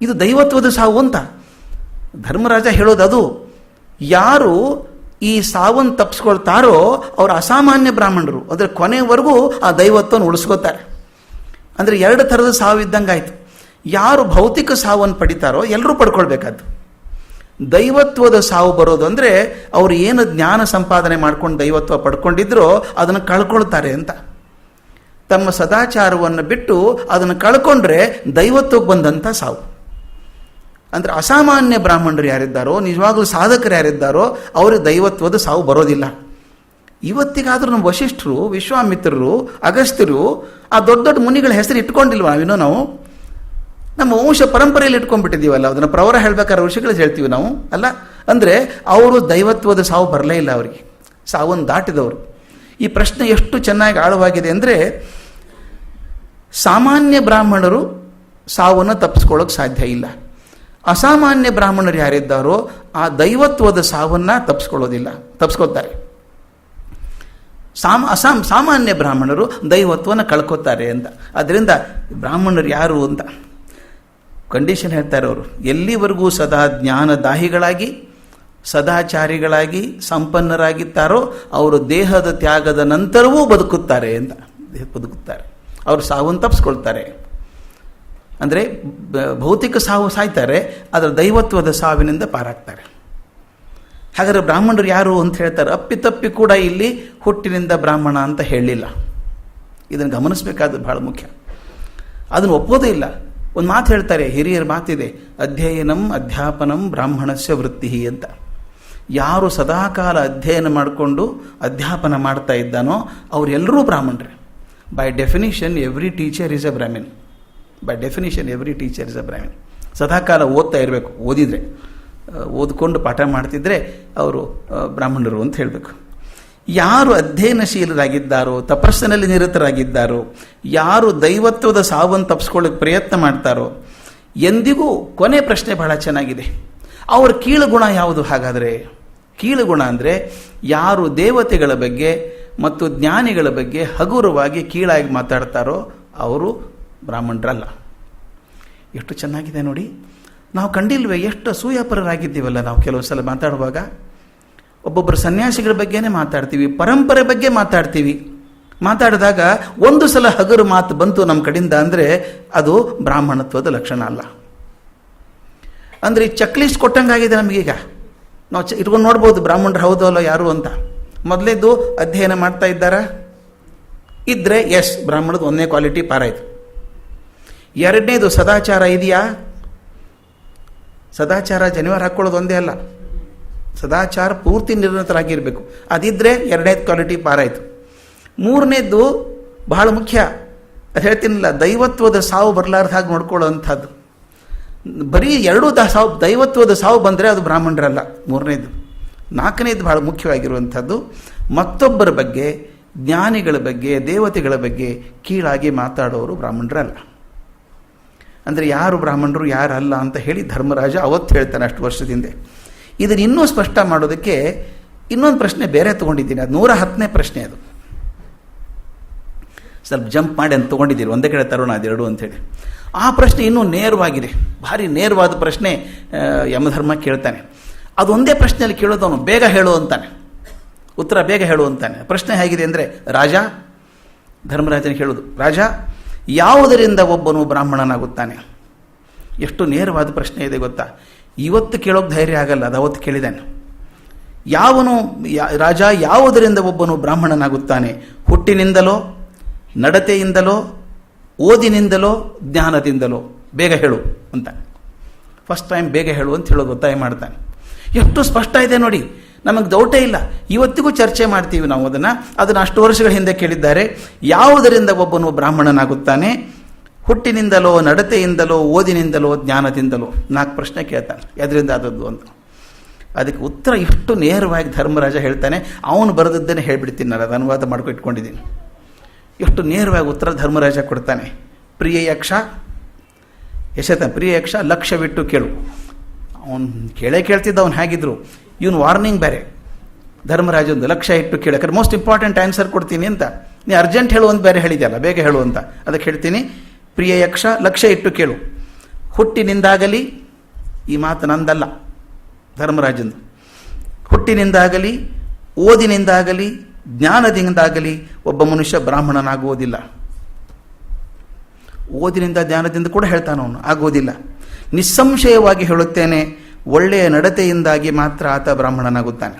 ಇದು ದೈವತ್ವದ ಸಾವು ಅಂತ. ಧರ್ಮರಾಜ ಹೇಳೋದು ಅದು, ಯಾರು ಈ ಸಾವನ್ನು ತಪ್ಪಿಸ್ಕೊಳ್ತಾರೋ ಅವರು ಅಸಾಮಾನ್ಯ ಬ್ರಾಹ್ಮಣರು, ಅಂದರೆ ಕೊನೆವರೆಗೂ ಆ ದೈವತ್ವನ ಉಳಿಸ್ಕೋತಾರೆ. ಅಂದರೆ ಎರಡು ಥರದ ಸಾವು ಇದ್ದಂಗಾಯಿತು. ಯಾರು ಭೌತಿಕ ಸಾವನ್ನು ಪಡಿತಾರೋ ಎಲ್ಲರೂ ಪಡ್ಕೊಳ್ಬೇಕಾದ್ದು. ದೈವತ್ವದ ಸಾವು ಬರೋದು ಅಂದರೆ ಅವರು ಏನು ಜ್ಞಾನ ಸಂಪಾದನೆ ಮಾಡ್ಕೊಂಡು ದೈವತ್ವ ಪಡ್ಕೊಂಡಿದ್ರೋ ಅದನ್ನು ಕಳ್ಕೊಳ್ತಾರೆ ಅಂತ. ತಮ್ಮ ಸದಾಚಾರವನ್ನು ಬಿಟ್ಟು ಅದನ್ನು ಕಳ್ಕೊಂಡ್ರೆ ದೈವತ್ವಕ್ಕೆ ಬಂದಂಥ ಸಾವು. ಅಂದರೆ ಅಸಾಮಾನ್ಯ ಬ್ರಾಹ್ಮಣರು ಯಾರಿದ್ದಾರೋ, ನಿಜವಾಗ್ಲೂ ಸಾಧಕರು ಯಾರಿದ್ದಾರೋ ಅವರಿಗೆ ದೈವತ್ವದ ಸಾವು ಬರೋದಿಲ್ಲ. ಇವತ್ತಿಗಾದ್ರೂ ನಮ್ಮ ವಶಿಷ್ಠರು, ವಿಶ್ವಾಮಿತ್ರರು, ಅಗಸ್ತ್ಯರು, ಆ ದೊಡ್ಡ ದೊಡ್ಡ ಮುನಿಗಳ ಹೆಸರು ಇಟ್ಕೊಂಡಿಲ್ವಾ ನಾವಿನ್ನೂ ನಾವು? ನಮ್ಮ ವಂಶ ಪರಂಪರೆಯಲ್ಲಿ ಇಟ್ಕೊಂಡ್ಬಿಟ್ಟಿದ್ದೀವಲ್ಲ, ಅದನ್ನು ಪ್ರವರ ಹೇಳ್ಬೇಕಾದ್ರೆ ಋಷಿಗಳಿಗೆ ಹೇಳ್ತೀವಿ ನಾವು, ಅಲ್ಲ? ಅಂದರೆ ಅವರು ದೈವತ್ವದ ಸಾವು ಬರಲೇ ಇಲ್ಲ ಅವರಿಗೆ. ಸಾವನ್ನು ದಾಟಿದವರು. ಈ ಪ್ರಶ್ನೆ ಎಷ್ಟು ಚೆನ್ನಾಗಿ ಆಳವಾಗಿದೆ ಅಂದರೆ, ಸಾಮಾನ್ಯ ಬ್ರಾಹ್ಮಣರು ಸಾವನ್ನು ತಪ್ಪಿಸ್ಕೊಳ್ಳೋಕೆ ಸಾಧ್ಯ ಇಲ್ಲ. ಅಸಾಮಾನ್ಯ ಬ್ರಾಹ್ಮಣರು ಯಾರಿದ್ದಾರೋ, ಆ ದೈವತ್ವದ ಸಾವನ್ನು ತಪ್ಪಿಸ್ಕೊಳ್ಳೋದಿಲ್ಲ ತಪ್ಪಿಸ್ಕೊಳ್ತಾರೆ ಸಾಮ, ಅಸಾಮ್, ಸಾಮಾನ್ಯ ಬ್ರಾಹ್ಮಣರು ದೈವತ್ವನ ಕಳ್ಕೊತಾರೆ ಅಂತ. ಅದರಿಂದ ಬ್ರಾಹ್ಮಣರು ಯಾರು ಅಂತ? ಕಂಡೀಷನ್ ಹೇಳ್ತಾರೆ ಅವರು ಎಲ್ಲಿವರೆಗೂ ಸದಾ ಜ್ಞಾನದಾಹಿಗಳಾಗಿ, ಸದಾಚಾರಿಗಳಾಗಿ ಸಂಪನ್ನರಾಗಿದ್ದಾರೋ ಅವರು ದೇಹದ ತ್ಯಾಗದ ನಂತರವೂ ಬದುಕುತ್ತಾರೆ ಅಂತ ಬದುಕುತ್ತಾರೆ. ಅವರು ಸಾವನ್ನು ತಪ್ಪಿಸ್ಕೊಳ್ತಾರೆ ಅಂದರೆ ಭೌತಿಕ ಸಾವು ಸಾಯ್ತಾರೆ ಅದರ ದೈವತ್ವದ ಸಾವಿನಿಂದ ಪಾರಾಗ್ತಾರೆ. ಹಾಗಾದರೆ ಬ್ರಾಹ್ಮಣರು ಯಾರು ಅಂತ ಹೇಳ್ತಾರೆ ಅಪ್ಪಿತಪ್ಪಿ ಕೂಡ ಇಲ್ಲಿ ಹುಟ್ಟಿನಿಂದ ಬ್ರಾಹ್ಮಣ ಅಂತ ಹೇಳಲಿಲ್ಲ ಇದನ್ನು ಗಮನಿಸಬೇಕಾದ್ರೆ ಬಹಳ ಮುಖ್ಯ. ಅದನ್ನು ಒಪ್ಪೋದೇ ಇಲ್ಲ. ಒಂದು ಮಾತು ಹೇಳ್ತಾರೆ, ಹಿರಿಯರ ಮಾತಿದೆ, ಅಧ್ಯಯನಂ ಅಧ್ಯಾಪನಂ ಬ್ರಾಹ್ಮಣಸ್ಯ ವೃತ್ತಿ ಅಂತ. ಯಾರು ಸದಾಕಾಲ ಅಧ್ಯಯನ ಮಾಡಿಕೊಂಡು ಅಧ್ಯಾಪನ ಮಾಡ್ತಾ ಇದ್ದಾನೋ ಅವರೆಲ್ಲರೂ ಬ್ರಾಹ್ಮಣರೇ. By definition every teacher is a Brahmin by definition every teacher is a Brahmin ಸದಾಕಾಲ ಓದ್ತಾ ಇರಬೇಕು, ಓದಿದರೆ. ಓದ್ಕೊಂಡು ಪಾಠ ಮಾಡ್ತಿದ್ರೆ ಅವರು ಬ್ರಾಹ್ಮಣರು ಅಂತ ಹೇಳಬೇಕು. ಯಾರು ಅಧ್ಯಯನಶೀಲರಾಗಿದ್ದಾರೋ, ತಪಸ್ಸಿನಲ್ಲಿ ನಿರತರಾಗಿದ್ದಾರೋ, ಯಾರು ದೈವತ್ವದ ಸಾವನ್ನು ತಪ್ಪಿಸ್ಕೊಳ್ಳೋಕೆ ಪ್ರಯತ್ನ ಮಾಡ್ತಾರೋ, ಎಂದಿಗೂ ಕೊನೆ ಪ್ರಶ್ನೆ ಬಹಳ ಚೆನ್ನಾಗಿದೆ. ಅವರ ಕೀಳುಗುಣ ಯಾವುದು? ಹಾಗಾದರೆ ಕೀಳುಗುಣ ಅಂದರೆ ಯಾರು ದೇವತೆಗಳ ಬಗ್ಗೆ ಮತ್ತು ಜ್ಞಾನಿಗಳ ಬಗ್ಗೆ ಹಗುರವಾಗಿ ಕೀಳಾಗಿ ಮಾತಾಡ್ತಾರೋ ಅವರು ಬ್ರಾಹ್ಮಣರಲ್ಲ. ಎಷ್ಟು ಚೆನ್ನಾಗಿದೆ ನೋಡಿ. ನಾವು ಕಂಡಿಲ್ವೇ ಎಷ್ಟು ಸೂಯಾಪರರಾಗಿದ್ದೀವಲ್ಲ ನಾವು ಕೆಲವು ಸಲ ಮಾತಾಡುವಾಗ? ಒಬ್ಬೊಬ್ಬರು ಸನ್ಯಾಸಿಗಳ ಬಗ್ಗೆನೇ ಮಾತಾಡ್ತೀವಿ, ಪರಂಪರೆ ಬಗ್ಗೆ ಮಾತಾಡ್ತೀವಿ. ಮಾತಾಡಿದಾಗ ಒಂದು ಸಲ ಹಗುರು ಮಾತು ಬಂತು ನಮ್ಮ ಕಡೆಯಿಂದ ಅಂದರೆ ಅದು ಬ್ರಾಹ್ಮಣತ್ವದ ಲಕ್ಷಣ ಅಲ್ಲ. ಅಂದರೆ ಈ ಚೆಕ್ ಕೊಟ್ಟಂಗಾಗಿದೆ ನಮಗೀಗ. ನಾವು ಚ, ಇಟ್ಕೊಂಡು ನೋಡ್ಬೋದು ಬ್ರಾಹ್ಮಣರು ಹೌದು ಅಲ್ಲೋ ಯಾರು ಅಂತ. ಮೊದಲೇದು ಅಧ್ಯಯನ ಮಾಡ್ತಾ ಇದ್ದಾರ. ಇದ್ದರೆ ಎಸ್ ಬ್ರಾಹ್ಮಣದ ಒಂದನೇ ಕ್ವಾಲಿಟಿ ಪಾರಾಯ್ತು ಎರಡನೇದು ಸದಾಚಾರ ಇದೆಯಾ? ಸದಾಚಾರ ಜನಿವಾರ ಹಾಕ್ಕೊಳ್ಳೋದು ಒಂದೇ ಅಲ್ಲ. ಸದಾಚಾರ ಪೂರ್ತಿ ನಿರಂತರಾಗಿರಬೇಕು. ಅದಿದ್ದರೆ ಎರಡನೇದು ಕ್ವಾಲಿಟಿ ಪಾರಾಯಿತು ಮೂರನೇದ್ದು ಬಹಳ ಮುಖ್ಯ. ಅದು ಹೇಳ್ತೀನಿಲ್ಲ, ದೈವತ್ವದ ಸಾವು ಬರಲಾರ್ದ ಹಾಗೆ ನೋಡ್ಕೊಳ್ಳೋವಂಥದ್ದು. ಬರೀ ಎರಡೂ ದ ಸಾವು, ದೈವತ್ವದ ಸಾವು ಬಂದರೆ ಅದು ಬ್ರಾಹ್ಮಣರಲ್ಲ ಮೂರನೇದು ನಾಲ್ಕನೇದು ಬಹಳ ಮುಖ್ಯವಾಗಿರುವಂಥದ್ದು, ಮತ್ತೊಬ್ಬರ ಬಗ್ಗೆ, ಜ್ಞಾನಿಗಳ ಬಗ್ಗೆ, ದೇವತೆಗಳ ಬಗ್ಗೆ ಕೀಳಾಗಿ ಮಾತಾಡೋರು ಬ್ರಾಹ್ಮಣರಲ್ಲ. ಅಂದರೆ ಯಾರು ಬ್ರಾಹ್ಮಣರು, ಯಾರಲ್ಲ ಅಂತ ಹೇಳಿ ಧರ್ಮರಾಜ ಅವತ್ತು ಹೇಳ್ತಾನೆ ಅಷ್ಟು ವರ್ಷದಿಂದ. ಇದನ್ನು ಇನ್ನೂ ಸ್ಪಷ್ಟ ಮಾಡೋದಕ್ಕೆ ಇನ್ನೊಂದು ಪ್ರಶ್ನೆ ಬೇರೆ ತೊಗೊಂಡಿದ್ದೀನಿ. ಅದು ನೂರ ಹತ್ತನೇ ಪ್ರಶ್ನೆ ಅದು. ಸ್ವಲ್ಪ ಜಂಪ್ ಮಾಡಿ ಅಂತ ತೊಗೊಂಡಿದ್ದೀರಿ. ಒಂದೇ ಕಡೆ ತರೋಣ ಅದೆರಡು ಅಂಥೇಳಿ ಆ ಪ್ರಶ್ನೆ ಇನ್ನೂ ನೇರವಾಗಿದೆ. ಭಾರಿ ನೇರವಾದ ಪ್ರಶ್ನೆ ಯಮಧರ್ಮ ಕೇಳ್ತಾನೆ. ಅದು ಒಂದೇ ಪ್ರಶ್ನೆಯಲ್ಲಿ ಕೇಳೋದು ಅವನು ಬೇಗ ಹೇಳು ಅಂತಾನೆ. ಉತ್ತರ ಬೇಗ ಹೇಳು ಅಂತಾನೆ. ಪ್ರಶ್ನೆ ಹೇಗಿದೆ ಅಂದರೆ, ರಾಜ, ಧರ್ಮರಾಜನ ಹೇಳೋದು. ರಾಜ, ಯಾವುದರಿಂದ ಒಬ್ಬನು ಬ್ರಾಹ್ಮಣನಾಗುತ್ತಾನೆ? ಎಷ್ಟು ನೇರವಾದ ಪ್ರಶ್ನೆ ಇದೆ ಗೊತ್ತಾ? ಇವತ್ತು ಕೇಳೋಕೆ ಧೈರ್ಯ ಆಗಲ್ಲ, ಅದು ಅವತ್ತು ಕೇಳಿದ್ದಾನೆ ಯಾವನು ರಾಜ ಯಾವುದರಿಂದ ಒಬ್ಬನು ಬ್ರಾಹ್ಮಣನಾಗುತ್ತಾನೆ? ಹುಟ್ಟಿನಿಂದಲೋ, ನಡತೆಯಿಂದಲೋ, ಓದಿನಿಂದಲೋ, ಜ್ಞಾನದಿಂದಲೋ? ಬೇಗ ಹೇಳು ಅಂತ. ಫಸ್ಟ್ ಟೈಮ್ ಬೇಗ ಹೇಳು ಅಂತ ಹೇಳೋದು ಒತ್ತಾಯ ಮಾಡ್ತಾನೆ. ಎಷ್ಟು ಸ್ಪಷ್ಟ ಇದೆ ನೋಡಿ. ನಮಗೆ ದೌಟ ಇಲ್ಲ. ಇವತ್ತಿಗೂ ಚರ್ಚೆ ಮಾಡ್ತೀವಿ ನಾವು ಅದನ್ನು. ಅದನ್ನು ಅಷ್ಟು ವರ್ಷಗಳ ಹಿಂದೆ ಕೇಳಿದ್ದಾರೆ. ಯಾವುದರಿಂದ ಒಬ್ಬನು ಬ್ರಾಹ್ಮಣನಾಗುತ್ತಾನೆ? ಹುಟ್ಟಿನಿಂದಲೋ, ನಡತೆಯಿಂದಲೋ, ಓದಿನಿಂದಲೋ, ಜ್ಞಾನದಿಂದಲೋ, ನಾಲ್ಕು ಪ್ರಶ್ನೆ ಕೇಳ್ತಾನೆ. ಎದರಿಂದ ಆದದ್ದು ಅಂತ. ಅದಕ್ಕೆ ಉತ್ತರ ಇಷ್ಟು ನೇರವಾಗಿ ಧರ್ಮರಾಜ ಹೇಳ್ತಾನೆ. ಅವನು ಬರೆದದ್ದನ್ನೇ ಹೇಳಿಬಿಡ್ತೀನಿ ನಾನು ಅದು ಅನುವಾದ ಮಾಡ್ಕೊ ಇಟ್ಕೊಂಡಿದ್ದೀನಿ. ಎಷ್ಟು ನೇರವಾಗಿ ಉತ್ತರ ಧರ್ಮರಾಜ ಕೊಡ್ತಾನೆ. ಪ್ರಿಯ ಯಕ್ಷ ಯಶತ ಪ್ರಿಯ ಯಕ್ಷ ಲಕ್ಷ್ಯವಿಟ್ಟು ಕೇಳು. ಅವನು ಕೇಳೇ ಕೇಳ್ತಿದ್ದ, ಅವನು ಹೇಗಿದ್ರು? ಇವನು ವಾರ್ನಿಂಗ್ ಬೇರೆ. ಧರ್ಮರಾಜ ಒಂದು ಲಕ್ಷ ಇಟ್ಟು ಕೇಳಕ್ಕೆ ಮೋಸ್ಟ್ ಇಂಪಾರ್ಟೆಂಟ್ ಆನ್ಸರ್ ಕೊಡ್ತೀನಿ ಅಂತ. ನೀ ಅರ್ಜೆಂಟ್ ಹೇಳು ಅಂತ ಬೇರೆ ಹೇಳಿದೆಯಲ್ಲ, ಬೇಗ ಹೇಳು ಅಂತ. ಅದಕ್ಕೆ ಹೇಳ್ತೀನಿ ಪ್ರಿಯ ಯಕ್ಷ, ಲಕ್ಷ್ಯ ಇಟ್ಟು ಕೇಳು. ಹುಟ್ಟಿನಿಂದಾಗಲಿ ಈ ಮಾತು ನಂದಲ್ಲ ಧರ್ಮರಾಜಂದು. ಹುಟ್ಟಿನಿಂದಾಗಲಿ, ಓದಿನಿಂದಾಗಲಿ, ಜ್ಞಾನದಿಂದಾಗಲಿ ಒಬ್ಬ ಮನುಷ್ಯ ಬ್ರಾಹ್ಮಣನಾಗುವುದಿಲ್ಲ ಓದಿನಿಂದ ಜ್ಞಾನದಿಂದ ಕೂಡ ಹೇಳ್ತಾನೆ ಅವನು ಆಗುವುದಿಲ್ಲ ನಿಸ್ಸಂಶಯವಾಗಿ ಹೇಳುತ್ತೇನೆ, ಒಳ್ಳೆಯ ನಡತೆಯಿಂದಾಗಿ ಮಾತ್ರ ಆತ ಬ್ರಾಹ್ಮಣನಾಗುತ್ತಾನೆ.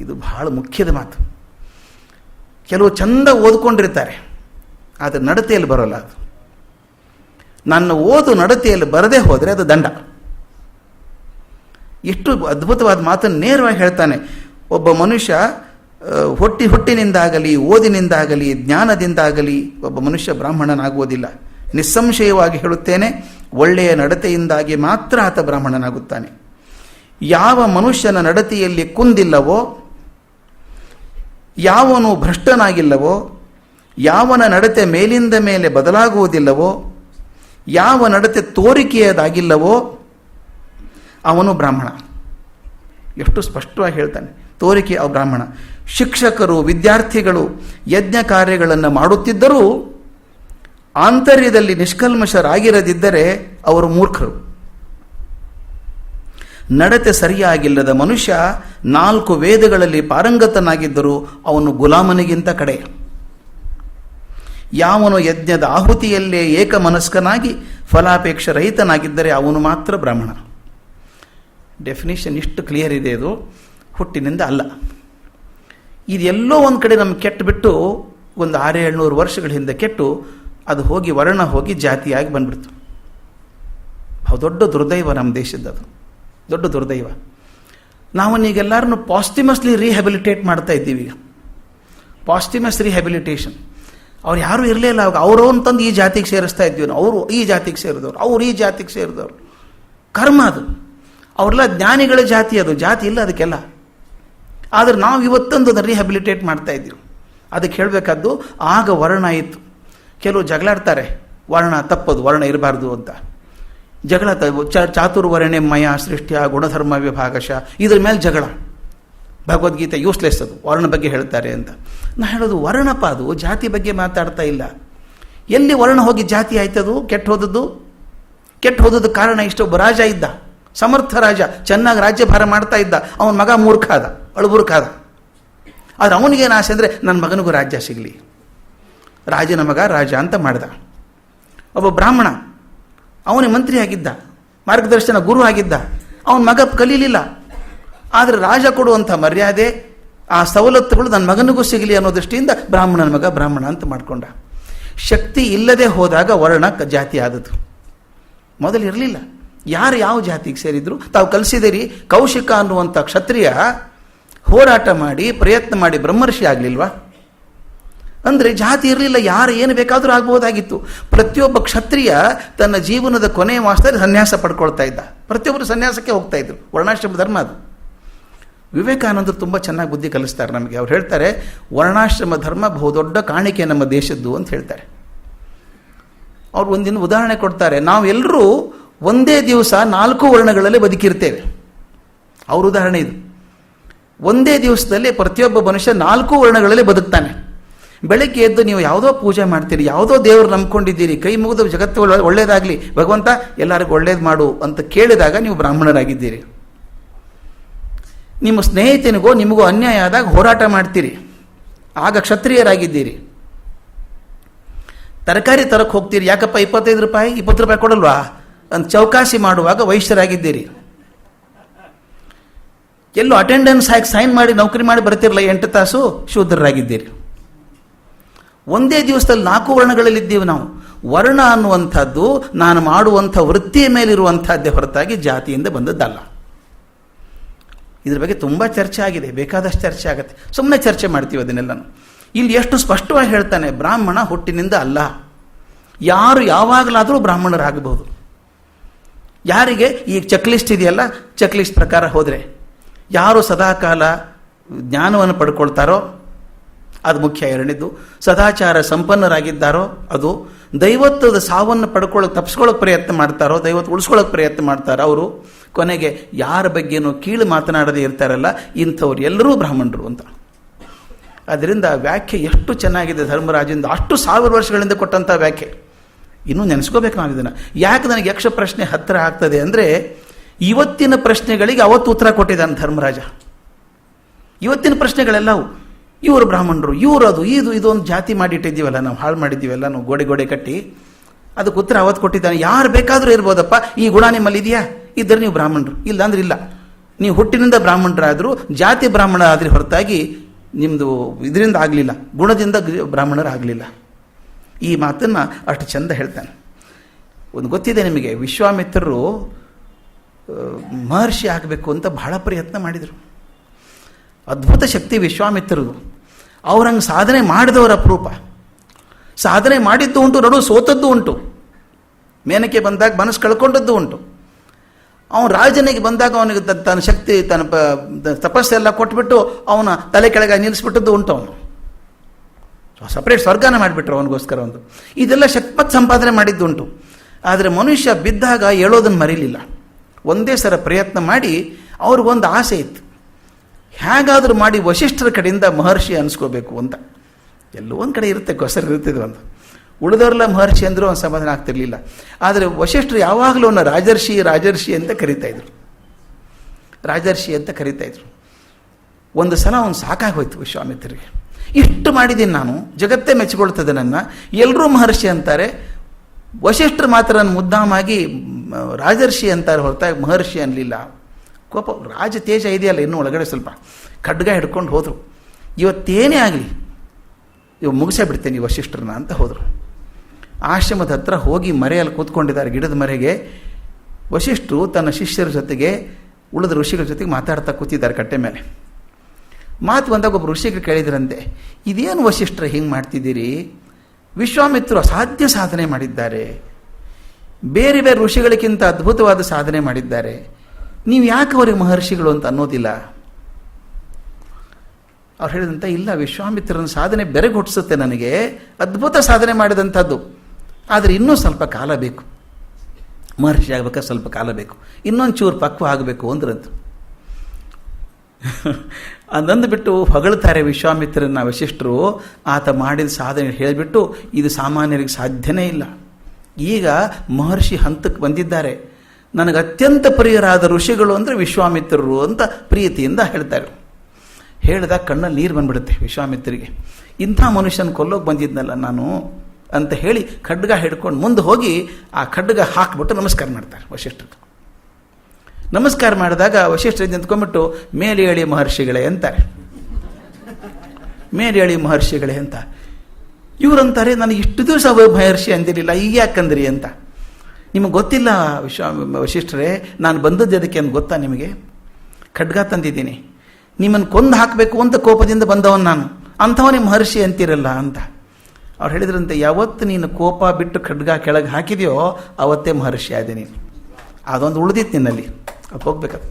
ಇದು ಬಹಳ ಮುಖ್ಯದ ಮಾತು. ಕೆಲವು ಚಂದ ಓದ್ಕೊಂಡಿರ್ತಾರೆ. ಆದರೆ ನಡತೆಯಲ್ಲಿ ಬರೋಲ್ಲ ಅದು. ನನ್ನ ಓದು ನಡತೆಯಲ್ಲಿ ಬರದೇ ಹೋದರೆ ಅದು ದಂಡ. ಎಷ್ಟು ಅದ್ಭುತವಾದ ಮಾತನ್ನು ನೇರವಾಗಿ ಹೇಳ್ತಾನೆ. ಒಬ್ಬ ಮನುಷ್ಯ ಹೊಟ್ಟಿ ಹುಟ್ಟಿನಿಂದಾಗಲಿ, ಓದಿನಿಂದಾಗಲಿ, ಜ್ಞಾನದಿಂದಾಗಲಿ ಒಬ್ಬ ಮನುಷ್ಯ ಬ್ರಾಹ್ಮಣನಾಗುವುದಿಲ್ಲ. ನಿಸ್ಸಂಶಯವಾಗಿ ಹೇಳುತ್ತೇನೆ, ಒಳ್ಳೆಯ ನಡತೆಯಿಂದಾಗಿ ಮಾತ್ರ ಆತ ಬ್ರಾಹ್ಮಣನಾಗುತ್ತಾನೆ. ಯಾವ ಮನುಷ್ಯನ ನಡತೆಯಲ್ಲಿ ಕುಂದಿಲ್ಲವೋ, ಯಾವನು ಭ್ರಷ್ಟನಾಗಿಲ್ಲವೋ ಯಾವನ ನಡತೆ ಮೇಲಿಂದ ಮೇಲೆ ಬದಲಾಗುವುದಿಲ್ಲವೋ, ಯಾವ ನಡತೆ ತೋರಿಕೆಯದಾಗಿಲ್ಲವೋ, ಅವನು ಬ್ರಾಹ್ಮಣ. ಎಷ್ಟು ಸ್ಪಷ್ಟವಾಗಿ ಹೇಳ್ತಾನೆ, ತೋರಿಕೆ ಅವ ಬ್ರಾಹ್ಮಣ. ಶಿಕ್ಷಕರು, ವಿದ್ಯಾರ್ಥಿಗಳು ಯಜ್ಞ ಕಾರ್ಯಗಳನ್ನು ಮಾಡುತ್ತಿದ್ದರೂ, ಆಂತರ್ಯದಲ್ಲಿ ನಿಷ್ಕಲ್ಮಶರಾಗಿರದಿದ್ದರೆ ಅವರು ಮೂರ್ಖರು. ನಡತೆ ಸರಿಯಾಗಿಲ್ಲದ ಮನುಷ್ಯ ನಾಲ್ಕು ವೇದಗಳಲ್ಲಿ ಪಾರಂಗತನಾಗಿದ್ದರೂ ಅವನು ಗುಲಾಮನಿಗಿಂತ ಕಡೆ ಯಾವನು ಯಜ್ಞದ ಆಹುತಿಯಲ್ಲೇ ಏಕಮನಸ್ಕನಾಗಿ ಫಲಾಪೇಕ್ಷ ರಹಿತನಾಗಿದ್ದರೆ ಅವನು ಮಾತ್ರ ಬ್ರಾಹ್ಮಣ. ಡೆಫಿನಿಷನ್ ಇಷ್ಟು ಕ್ಲಿಯರ್ ಇದೆ ಅದು. ಹುಟ್ಟಿನಿಂದ ಅಲ್ಲ. ಇದೆಲ್ಲೋ ಒಂದು ಕಡೆ ನಮ್ಗೆ ಕೆಟ್ಟುಬಿಟ್ಟು ಒಂದು ಆರು ಏಳ್ನೂರು ವರ್ಷಗಳ ಹಿಂದೆ ಕೆಟ್ಟು ಅದು ಹೋಗಿ ವರ್ಣ ಹೋಗಿ ಜಾತಿಯಾಗಿ ಬಂದ್ಬಿಡ್ತು. ದೊಡ್ಡ ದುರ್ದೈವ ನಮ್ಮ ದೇಶದ್ದು ಅದು. ದೊಡ್ಡ ದುರ್ದೈವ. ನಾವನ್ನೀಗೆಲ್ಲರನ್ನು ಪಾಸ್ಟಿಮಸ್ಲಿ ರಿಹ್ಯಾಬಿಲಿಟೇಟ್ ಮಾಡ್ತಾ ಇದ್ದೀವಿ ಈಗ. ಪಾಸ್ಟಿಮಸ್ ರಿಹ್ಯಾಬಿಲಿಟೇಷನ್ ಅವ್ರು ಯಾರೂ ಇರಲಿಲ್ಲ ಅವಾಗ ಅವರು ತಂದು ಈ ಜಾತಿಗೆ ಸೇರಿಸ್ತಾ ಇದ್ವಿ ನಾವು ಅವರು ಈ ಜಾತಿಗೆ ಸೇರಿದವರು, ಅವ್ರು ಈ ಜಾತಿಗೆ ಸೇರಿದವರು. ಕರ್ಮ ಅದು. ಅವರೆಲ್ಲ ಜ್ಞಾನಿಗಳ ಜಾತಿ ಅದು. ಜಾತಿ ಇಲ್ಲ ಅದಕ್ಕೆಲ್ಲ. ಆದರೆ ನಾವು ಇವತ್ತೊಂದು ಅದನ್ನು ರಿಹ್ಯಾಬಿಲಿಟೇಟ್ ಮಾಡ್ತಾ ಇದ್ದೀವಿ. ಅದಕ್ಕೆ ಹೇಳಬೇಕಾದ್ದು, ಆಗ ವರ್ಣ ಇತ್ತು. ಕೆಲವು ಜಗಳಾಡ್ತಾರೆ. ವರ್ಣ ತಪ್ಪದು, ವರ್ಣ ಇರಬಾರ್ದು ಅಂತ. ಜಗಳ ತ ಚಾತುರ್ವರ್ಣೆ ಮಯ ಸೃಷ್ಟಿಯ ಗುಣಧರ್ಮ ವಿಭಾಗಶ. ಇದ್ರ ಮೇಲೆ ಜಗಳ. ಭಗವದ್ಗೀತೆ ಯೂಸ್ಲೆಸ್ ಅದು, ವರ್ಣ ಬಗ್ಗೆ ಹೇಳ್ತಾರೆ ಅಂತ. ನಾ ಹೇಳೋದು ವರ್ಣಪ್ಪ ಅದು, ಜಾತಿ ಬಗ್ಗೆ ಮಾತಾಡ್ತಾ ಇಲ್ಲ. ಎಲ್ಲಿ ವರ್ಣ ಹೋಗಿ ಜಾತಿ ಆಯ್ತದು, ಕೆಟ್ಟ ಹೋದದ್ದು? ಕೆಟ್ಟ ಹೋದದ್ದು ಕಾರಣ ಇಷ್ಟೊಬ್ಬ ರಾಜ ಇದ್ದ. ಸಮರ್ಥ ರಾಜ, ಚೆನ್ನಾಗಿ ರಾಜ್ಯಭಾರ ಮಾಡ್ತಾ ಇದ್ದ. ಅವನ ಮಗ ಮೂರ್ಖ ಆದ ಅಳುಬುರ್ಖಾದ ಆದರೆ ಅವನಿಗೇನು ಆಸೆ ಅಂದರೆ ನನ್ನ ಮಗನಿಗೂ ರಾಜ್ಯ ಸಿಗಲಿ. ರಾಜನ ಮಗ ರಾಜ ಅಂತ ಮಾಡ್ದ. ಒಬ್ಬ ಬ್ರಾಹ್ಮಣ, ಅವನೇ ಮಂತ್ರಿ ಆಗಿದ್ದ ಮಾರ್ಗದರ್ಶನ ಗುರು ಆಗಿದ್ದ. ಅವನ ಮಗ ಕಲೀಲಿಲ್ಲ. ಆದರೆ ರಾಜ ಕೊಡುವಂಥ ಮರ್ಯಾದೆ, ಆ ಸವಲತ್ತುಗಳು ನನ್ನ ಮಗನಿಗೂ ಸಿಗಲಿ ಅನ್ನೋ ದೃಷ್ಟಿಯಿಂದ ಬ್ರಾಹ್ಮಣನ ಮಗ ಬ್ರಾಹ್ಮಣ ಅಂತ ಮಾಡಿಕೊಂಡ. ಶಕ್ತಿ ಇಲ್ಲದೆ ಹೋದಾಗ ವರ್ಣ ಜಾತಿ ಆದದ್ದು. ಮೊದಲು ಇರಲಿಲ್ಲ. ಯಾರು ಯಾವ ಜಾತಿಗೆ ಸೇರಿದ್ರು? ತಾವು ಕಲಿಸಿದಿರಿ ಕೌಶಿಕ ಅನ್ನುವಂಥ ಕ್ಷತ್ರಿಯ ಹೋರಾಟ ಮಾಡಿ, ಪ್ರಯತ್ನ ಮಾಡಿ ಬ್ರಹ್ಮರ್ಷಿ ಆಗಲಿಲ್ವಾ? ಅಂದರೆ ಜಾತಿ ಇರಲಿಲ್ಲ, ಯಾರು ಏನು ಬೇಕಾದರೂ ಆಗ್ಬೋದಾಗಿತ್ತು. ಪ್ರತಿಯೊಬ್ಬ ಕ್ಷತ್ರಿಯ ತನ್ನ ಜೀವನದ ಕೊನೆಯ ಮಾಸದಲ್ಲಿ ಸನ್ಯಾಸ ಪಡ್ಕೊಳ್ತಾ ಇದ್ದ. ಪ್ರತಿಯೊಬ್ಬರು ಸನ್ಯಾಸಕ್ಕೆ ಹೋಗ್ತಾ ಇದ್ರು. ವರ್ಣಾಶ್ರಮ ಧರ್ಮ ಅದು. ವಿವೇಕಾನಂದರು ತುಂಬ ಚೆನ್ನಾಗಿ ಬುದ್ಧಿ ಕಲಿಸ್ತಾರೆ ನಮಗೆ. ಅವ್ರು ಹೇಳ್ತಾರೆ, ವರ್ಣಾಶ್ರಮ ಧರ್ಮ ಬಹುದೊಡ್ಡ ಕಾಣಿಕೆ ನಮ್ಮ ದೇಶದ್ದು ಅಂತ ಹೇಳ್ತಾರೆ. ಅವ್ರು ಒಂದಿನ ಉದಾಹರಣೆ ಕೊಡ್ತಾರೆ ನಾವೆಲ್ಲರೂ ಒಂದೇ ದಿವಸ ನಾಲ್ಕು ವರ್ಣಗಳಲ್ಲಿ ಬದುಕಿರ್ತೇವೆ. ಅವ್ರ ಉದಾಹರಣೆ ಇದು. ಒಂದೇ ದಿವಸದಲ್ಲಿ ಪ್ರತಿಯೊಬ್ಬ ಮನುಷ್ಯ ನಾಲ್ಕು ವರ್ಣಗಳಲ್ಲಿ ಬದುಕ್ತಾನೆ. ಬೆಳಗ್ಗೆ ಎದ್ದು ನೀವು ಯಾವುದೋ ಪೂಜೆ ಮಾಡ್ತೀರಿ, ಯಾವುದೋ ದೇವರು ನಂಬ್ಕೊಂಡಿದ್ದೀರಿ, ಕೈ ಮುಗಿದು ಜಗತ್ತು ಒಳ್ಳೆಯದಾಗಲಿ ಭಗವಂತ ಎಲ್ಲರಿಗೂ ಒಳ್ಳೇದು ಮಾಡು ಅಂತ ಕೇಳಿದಾಗ ನೀವು ಬ್ರಾಹ್ಮಣರಾಗಿದ್ದೀರಿ. ನಿಮ್ಮ ಸ್ನೇಹಿತನಿಗೋ ನಿಮಗೂ ಅನ್ಯಾಯ ಆದಾಗ ಹೋರಾಟ ಮಾಡ್ತೀರಿ. ಆಗ ಕ್ಷತ್ರಿಯರಾಗಿದ್ದೀರಿ. ತರಕಾರಿ ತರಕ್ಕೆ ಹೋಗ್ತೀರಿ. ಯಾಕಪ್ಪ ಇಪ್ಪತ್ತೈದು ರೂಪಾಯಿ? ಇಪ್ಪತ್ತು ರೂಪಾಯಿ ಕೊಡಲ್ವಾ? ಅಂತ ಚೌಕಾಸಿ ಮಾಡುವಾಗ ವೈಶ್ಯರಾಗಿದ್ದೀರಿ. ಎಲ್ಲೋ ಅಟೆಂಡೆನ್ಸ್ ಹಾಕಿ ಸೈನ್ ಮಾಡಿ ನೌಕರಿ ಮಾಡಿ ಬರ್ತಿರಲ್ಲ ಎಂಟು ತಾಸು ಶೂದ್ರರಾಗಿದ್ದೀರಿ. ಒಂದೇ ದಿವಸದಲ್ಲಿ ನಾಲ್ಕು ವರ್ಣಗಳಲ್ಲಿದ್ದೀವಿ ನಾವು. ವರ್ಣ ಅನ್ನುವಂಥದ್ದು ನಾನು ಮಾಡುವಂಥ ವೃತ್ತಿಯ ಮೇಲಿರುವಂಥದ್ದೇ ಹೊರತಾಗಿ ಜಾತಿಯಿಂದ ಬಂದದ್ದಲ್ಲ. ಇದ್ರ ಬಗ್ಗೆ ತುಂಬ ಚರ್ಚೆ ಆಗಿದೆ, ಬೇಕಾದಷ್ಟು ಚರ್ಚೆ ಆಗುತ್ತೆ. ಸುಮ್ಮನೆ ಚರ್ಚೆ ಮಾಡ್ತೀವಿ ಅದನ್ನೆಲ್ಲನು. ಇಲ್ಲಿ ಎಷ್ಟು ಸ್ಪಷ್ಟವಾಗಿ ಹೇಳ್ತಾನೆ, ಬ್ರಾಹ್ಮಣ ಹುಟ್ಟಿನಿಂದ ಅಲ್ಲ. ಯಾರು ಯಾವಾಗಲಾದರೂ ಬ್ರಾಹ್ಮಣರಾಗಬಹುದು. ಯಾರಿಗೆ? ಈ ಚೆಕ್ಲಿಸ್ಟ್ ಇದೆಯಲ್ಲ ಚೆಕ್ಲಿಸ್ಟ್ ಪ್ರಕಾರ ಹೋದರೆ. ಯಾರು ಸದಾಕಾಲ ಜ್ಞಾನವನ್ನು ಪಡ್ಕೊಳ್ತಾರೋ, ಅದು ಮುಖ್ಯ ಎರಡನೇದು. ಸದಾಚಾರ ಸಂಪನ್ನರಾಗಿದ್ದಾರೋ, ಅದು ದೈವತ್ವದ ಸಾವನ್ನು ಪಡ್ಕೊಳ್ಳೋಕೆ ತಪ್ಪಿಸ್ಕೊಳ್ಳೋಕೆ ಪ್ರಯತ್ನ ಮಾಡ್ತಾರೋ, ದೈವತ್ವ ಉಳಿಸ್ಕೊಳ್ಳೋಕೆ ಪ್ರಯತ್ನ ಮಾಡ್ತಾರೋ, ಅವರು ಕೊನೆಗೆ ಯಾರ ಬಗ್ಗೆನೂ ಕೀಳು ಮಾತನಾಡದೇ ಇರ್ತಾರಲ್ಲ ಇಂಥವ್ರು ಎಲ್ಲರೂ ಬ್ರಾಹ್ಮಣರು ಅಂತ. ಅದರಿಂದ ವ್ಯಾಖ್ಯೆ ಎಷ್ಟು ಚೆನ್ನಾಗಿದೆ ಧರ್ಮರಾಜಿಂದ ಅಷ್ಟು ಸಾವಿರ ವರ್ಷಗಳಿಂದ ಕೊಟ್ಟಂಥ ವ್ಯಾಖ್ಯೆ. ಇನ್ನೂ ನೆನೆಸ್ಕೋಬೇಕು ನಾವು ಇದನ್ನು. ಯಾಕೆ ನನಗೆ ಯಕ್ಷ ಪ್ರಶ್ನೆ ಹತ್ತಿರ ಆಗ್ತದೆ ಅಂದರೆ, ಇವತ್ತಿನ ಪ್ರಶ್ನೆಗಳಿಗೆ ಅವತ್ತು ಉತ್ತರ ಕೊಟ್ಟಿದ್ದಾನೆ ಧರ್ಮರಾಜ. ಇವತ್ತಿನ ಪ್ರಶ್ನೆಗಳೆಲ್ಲವು, ಇವರು ಬ್ರಾಹ್ಮಣರು, ಇವರು ಅದು, ಇದು, ಇದೊಂದು ಜಾತಿ ಮಾಡಿಟ್ಟಿದ್ದೀವಲ್ಲ, ನಾವು ಹಾಳು ಮಾಡಿದ್ದೀವಲ್ಲ, ನಾವು ಗೋಡೆ ಗೋಡೆ ಕಟ್ಟಿ, ಅದಕ್ಕೆ ಉತ್ತರ ಅವತ್ತು ಕೊಟ್ಟಿದ್ದಾನೆ. ಯಾರು ಬೇಕಾದರೂ ಇರ್ಬೋದಪ್ಪ, ಈ ಗುಣ ನಿಮ್ಮಲ್ಲಿ ಇದೆಯಾ ಇದ್ದರೆ ನೀವು ಬ್ರಾಹ್ಮಣರು. ಇಲ್ಲ ಅಂದ್ರೆ ಇಲ್ಲ. ನೀವು ಹುಟ್ಟಿನಿಂದ ಬ್ರಾಹ್ಮಣರಾದರೂ, ಜಾತಿ ಬ್ರಾಹ್ಮಣ ಆದರೆ ಹೊರತಾಗಿ ನಿಮ್ಮದು ಇದರಿಂದ ಆಗಲಿಲ್ಲ. ಗುಣದಿಂದ ಬ್ರಾಹ್ಮಣರ ಬ್ರಾಹ್ಮಣರಾಗಲಿಲ್ಲ. ಈ ಮಾತನ್ನು ಅಷ್ಟು ಚಂದ ಹೇಳ್ತಾನೆ. ಒಂದು ಗೊತ್ತಿದೆ ನಿಮಗೆ, ವಿಶ್ವಾಮಿತ್ರರು ಮಹರ್ಷಿ ಆಗಬೇಕು ಅಂತ ಬಹಳ ಪ್ರಯತ್ನ ಮಾಡಿದರು. ಅದ್ಭುತ ಶಕ್ತಿ ವಿಶ್ವಾಮಿತ್ರರು. ಅವ್ರಂಗೆ ಸಾಧನೆ ಮಾಡಿದವರ ಅಪರೂಪ. ಸಾಧನೆ ಮಾಡಿದ್ದು ಉಂಟು, ನಡು ಸೋತದ್ದು ಉಂಟು. ಮೇನಕ್ಕೆ ಬಂದಾಗ ಮನಸ್ಸು ಕಳ್ಕೊಂಡದ್ದು ಉಂಟು. ಅವನು ರಾಜನಿಗೆ ಬಂದಾಗ ಅವನಿಗೆ ತನ್ನ ಶಕ್ತಿ, ತನ್ನ ಪ- ತಪಸ್ಸೆಲ್ಲ ಕೊಟ್ಬಿಟ್ಟು ಅವನ ತಲೆ ಕೆಳಗೆ ನಿಲ್ಲಿಸ್ಬಿಟ್ಟದ್ದು ಉಂಟು ಅವನು. ಸಪ್ರೇಟ್ ಸ್ವರ್ಗನ ಮಾಡಿಬಿಟ್ರು ಅವನಿಗೋಸ್ಕರ ಒಂದು. ಇದೆಲ್ಲ ಶಕ್ಪತ್ ಸಂಪಾದನೆ ಮಾಡಿದ್ದುಂಟು ಆದರೆ ಮನುಷ್ಯ ಬಿದ್ದಾಗ ಹೇಳೋದನ್ನು ಮರೀಲಿಲ್ಲ. ಒಂದೇ ಸರ ಪ್ರಯತ್ನ ಮಾಡಿ ಅವ್ರಿಗೊಂದು ಆಸೆ ಇತ್ತು. ಹೇಗಾದರೂ ಮಾಡಿ ವಶಿಷ್ಠರ ಕಡೆಯಿಂದ ಮಹರ್ಷಿ ಅನಿಸ್ಕೋಬೇಕು ಅಂತ. ಎಲ್ಲೋ ಒಂದು ಕಡೆ ಇರುತ್ತೆ ಗೊಸರು ಇರುತ್ತೆ ಅಂತ ಉಳಿದವರೆಲ್ಲ ಮಹರ್ಷಿ ಅಂದರೂ ಅವನು ಸಮಾಧಾನ ಆಗ್ತಿರ್ಲಿಲ್ಲ. ಆದರೆ ವಶಿಷ್ಠರು ಯಾವಾಗಲೂ ಅವನ ರಾಜರ್ಷಿ ರಾಜರ್ಷಿ ಅಂತ ಕರೀತಾ ಇದ್ರು. ರಾಜರ್ಷಿ ಅಂತ ಕರೀತಾ ಇದ್ರು. ಒಂದು ಸಲ ಅವನು ಸಾಕಾಗೋಯ್ತು ವಿಶ್ವಾಮಿತ್ರಿಗೆ ಇಷ್ಟು ಮಾಡಿದ್ದೀನಿ ನಾನು, ಜಗತ್ತೇ ಮೆಚ್ಚಿಕೊಳ್ತದೆ ನನ್ನ. ಎಲ್ಲರೂ ಮಹರ್ಷಿ ಅಂತಾರೆ. ವಶಿಷ್ಠರು ಮಾತ್ರ ನನ್ನ ಮುದ್ದಾಮಾಗಿ ರಾಜರ್ಷಿ ಅಂತಾರೆ ಹೊರತಾಗಿ ಮಹರ್ಷಿ ಅನ್ನಲಿಲ್ಲ ಕೋಪ ರಾಜ ತೇಜ ಇದೆಯಲ್ಲ ಇನ್ನೂ ಒಳಗಡೆ ಸ್ವಲ್ಪ. ಖಡ್ಗ ಹಿಡ್ಕೊಂಡು ಹೋದರು. ಇವತ್ತೇನೇ ಆಗಲಿ ಇವು ಮುಗಿಸೇ ಬಿಡ್ತೇನೆ ಈ ವಶಿಷ್ಠರನ್ನ ಅಂತ ಹೋದರು. ಆಶ್ರಮದ ಹತ್ರ ಹೋಗಿ ಮರೆಯಲ್ಲಿ ಕೂತ್ಕೊಂಡಿದ್ದಾರೆ ಗಿಡದ ಮರೆಗೆ. ವಶಿಷ್ಠರು ತನ್ನ ಶಿಷ್ಯರ ಜೊತೆಗೆ, ಉಳಿದ ಋಷಿಗಳ ಜೊತೆಗೆ ಮಾತಾಡ್ತಾ ಕೂತಿದ್ದಾರೆ ಕಟ್ಟೆ ಮೇಲೆ. ಮಾತು ಬಂದಾಗ ಒಬ್ಬ ಋಷಿಗಳು ಕೇಳಿದ್ರಂತೆ, ಇದೇನು ವಶಿಷ್ಠರು ಹಿಂಗೆ ಮಾಡ್ತಿದ್ದೀರಿ? ವಿಶ್ವಾಮಿತ್ರರು ಅಸಾಧ್ಯ ಸಾಧನೆ ಮಾಡಿದ್ದಾರೆ. ಬೇರೆ ಬೇರೆ ಋಷಿಗಳಿಗಿಂತ ಅದ್ಭುತವಾದ ಸಾಧನೆ ಮಾಡಿದ್ದಾರೆ. ನೀವು ಯಾಕೆ ಅವರಿಗೆ ಮಹರ್ಷಿಗಳು ಅಂತ ಅನ್ನೋದಿಲ್ಲ? ಅವ್ರು ಹೇಳಿದಂಥ ಇಲ್ಲ, ವಿಶ್ವಾಮಿತ್ರನ ಸಾಧನೆ ಬೆರಗೊಟ್ಟಿಸುತ್ತೆ ನನಗೆ. ಅದ್ಭುತ ಸಾಧನೆ ಮಾಡಿದಂಥದ್ದು. ಆದರೆ ಇನ್ನೂ ಸ್ವಲ್ಪ ಕಾಲ ಬೇಕು. ಮಹರ್ಷಿ ಆಗ್ಬೇಕಾದ್ರೆ ಸ್ವಲ್ಪ ಕಾಲ ಬೇಕು. ಇನ್ನೊಂದು ಚೂರು ಪಕ್ವ ಆಗಬೇಕು ಅಂದ್ರಂತ. [LAUGHS] ಅಂದಂದುಬಿಟ್ಟು ಬಿಟ್ಟು ಹೊಗಳ್ತಾರೆ ವಿಶ್ವಾಮಿತ್ರನ ವಶಿಷ್ಠರು, ಆತ ಮಾಡಿದ ಸಾಧನೆ ಹೇಳಿಬಿಟ್ಟು ಇದು ಸಾಮಾನ್ಯರಿಗೆ ಸಾಧ್ಯನೇ ಇಲ್ಲ. ಈಗ ಮಹರ್ಷಿ ಹಂತಕ್ಕೆ ಬಂದಿದ್ದಾರೆ. ನನಗೆ ಅತ್ಯಂತ ಪ್ರಿಯರಾದ ಋಷಿಗಳು ಅಂದರೆ ವಿಶ್ವಾಮಿತ್ರರು ಅಂತ ಪ್ರೀತಿಯಿಂದ ಹೇಳ್ತಾರೆ. ಹೇಳಿದಾಗ ಕಣ್ಣಲ್ಲಿ ನೀರು ಬಂದ್ಬಿಡುತ್ತೆ ವಿಶ್ವಾಮಿತ್ರಿಗೆ ಇಂಥ ಮನುಷ್ಯನ ಕೊಲ್ಲೋಗಿ ಬಂದಿದ್ನಲ್ಲ ನಾನು. ಅಂತ ಹೇಳಿ ಖಡ್ಗ ಹಿಡ್ಕೊಂಡು ಮುಂದೆ ಹೋಗಿ ಆ ಖಡ್ಗ ಹಾಕ್ಬಿಟ್ಟು ನಮಸ್ಕಾರ ಮಾಡ್ತಾರೆ ವಶಿಷ್ಠರು. ನಮಸ್ಕಾರ ಮಾಡಿದಾಗ ವಶಿಷ್ಠರು ನಿಂತ್ಕೊಂಡ್ಬಿಟ್ಟು ಮೇಲೆ ಹೇಳಿ ಮಹರ್ಷಿಗಳೇ ಅಂತಾರೆ. ಮೇಲೆ ಹೇಳಿ ಮಹರ್ಷಿಗಳೇ ಅಂತ. ಇವರಂತಾರೆ, ನನಗೆ ಇಷ್ಟು ದಿವಸ ಮಹರ್ಷಿ ಅಂದಿರಲಿಲ್ಲ, ಈಗ ಯಾಕಂದ್ರಿ ಅಂತ. ನಿಮಗೆ ಗೊತ್ತಿಲ್ಲ ವಿಶ್ವ, ವಶಿಷ್ಠರೇ, ನಾನು ಬಂದದ್ದು ಅದಕ್ಕೆ ಅಂತ ಗೊತ್ತಾ ನಿಮಗೆ? ಖಡ್ಗ ತಂದಿದ್ದೀನಿ. ನಿಮ್ಮನ್ನು ಕೊಂದು ಹಾಕಬೇಕು ಅಂತ ಕೋಪದಿಂದ ಬಂದವನು ನಾನು. ಅಂಥವನೇ ಮಹರ್ಷಿ ಅಂತಿರಲ್ಲ ಅಂತ. ಅವ್ರು ಹೇಳಿದ್ರಂತೆ, ಯಾವತ್ತು ನೀನು ಕೋಪ ಬಿಟ್ಟು ಖಡ್ಗ ಕೆಳಗೆ ಹಾಕಿದೆಯೋ ಅವತ್ತೇ ಮಹರ್ಷಿ ಆದೆ ನೀನು ಅದೊಂದು ಉಳಿದಿತ್ತು ನಿನ್ನಲ್ಲಿ. ಅದು ಹೋಗ್ಬೇಕದು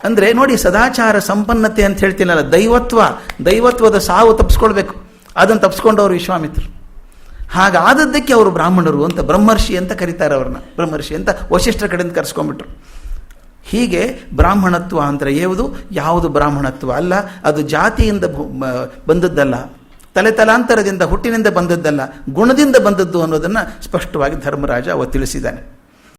ಅಂದರೆ ನೋಡಿ, ಸದಾಚಾರ ಸಂಪನ್ನತೆ ಅಂತ ಹೇಳ್ತೀನಲ್ಲ, ದೈವತ್ವ, ದೈವತ್ವದ ಸಾವು ತಪ್ಪಿಸ್ಕೊಳ್ಬೇಕು ಅದನ್ನು ತಪ್ಪಿಸ್ಕೊಂಡವರು ವಿಶ್ವಾಮಿತ್ರರು ಹಾಗಾದದ್ದಕ್ಕೆ ಅವರು ಬ್ರಾಹ್ಮಣರು ಅಂತ, ಬ್ರಹ್ಮರ್ಷಿ ಅಂತ ಕರೀತಾರೆ ಅವ್ರನ್ನ, ಬ್ರಹ್ಮರ್ಷಿ ಅಂತ ವಶಿಷ್ಠರ ಕಡೆಯಿಂದ ಕರೆಸ್ಕೊಂಡ್ಬಿಟ್ರು. ಹೀಗೆ ಬ್ರಾಹ್ಮಣತ್ವ ಅಂದರೆ ಯಾವುದು? ಯಾವುದು ಬ್ರಾಹ್ಮಣತ್ವ ಅಲ್ಲ, ಅದು ಜಾತಿಯಿಂದ ಬಂದದ್ದಲ್ಲ. ತಲೆ ತಲಾಂತರದಿಂದ ಹುಟ್ಟಿನಿಂದ ಬಂದದ್ದಲ್ಲ ಗುಣದಿಂದ ಬಂದದ್ದು ಅನ್ನೋದನ್ನು ಸ್ಪಷ್ಟವಾಗಿ ಧರ್ಮರಾಜ ಅವ ತಿಳಿಸಿದ್ದಾನೆ.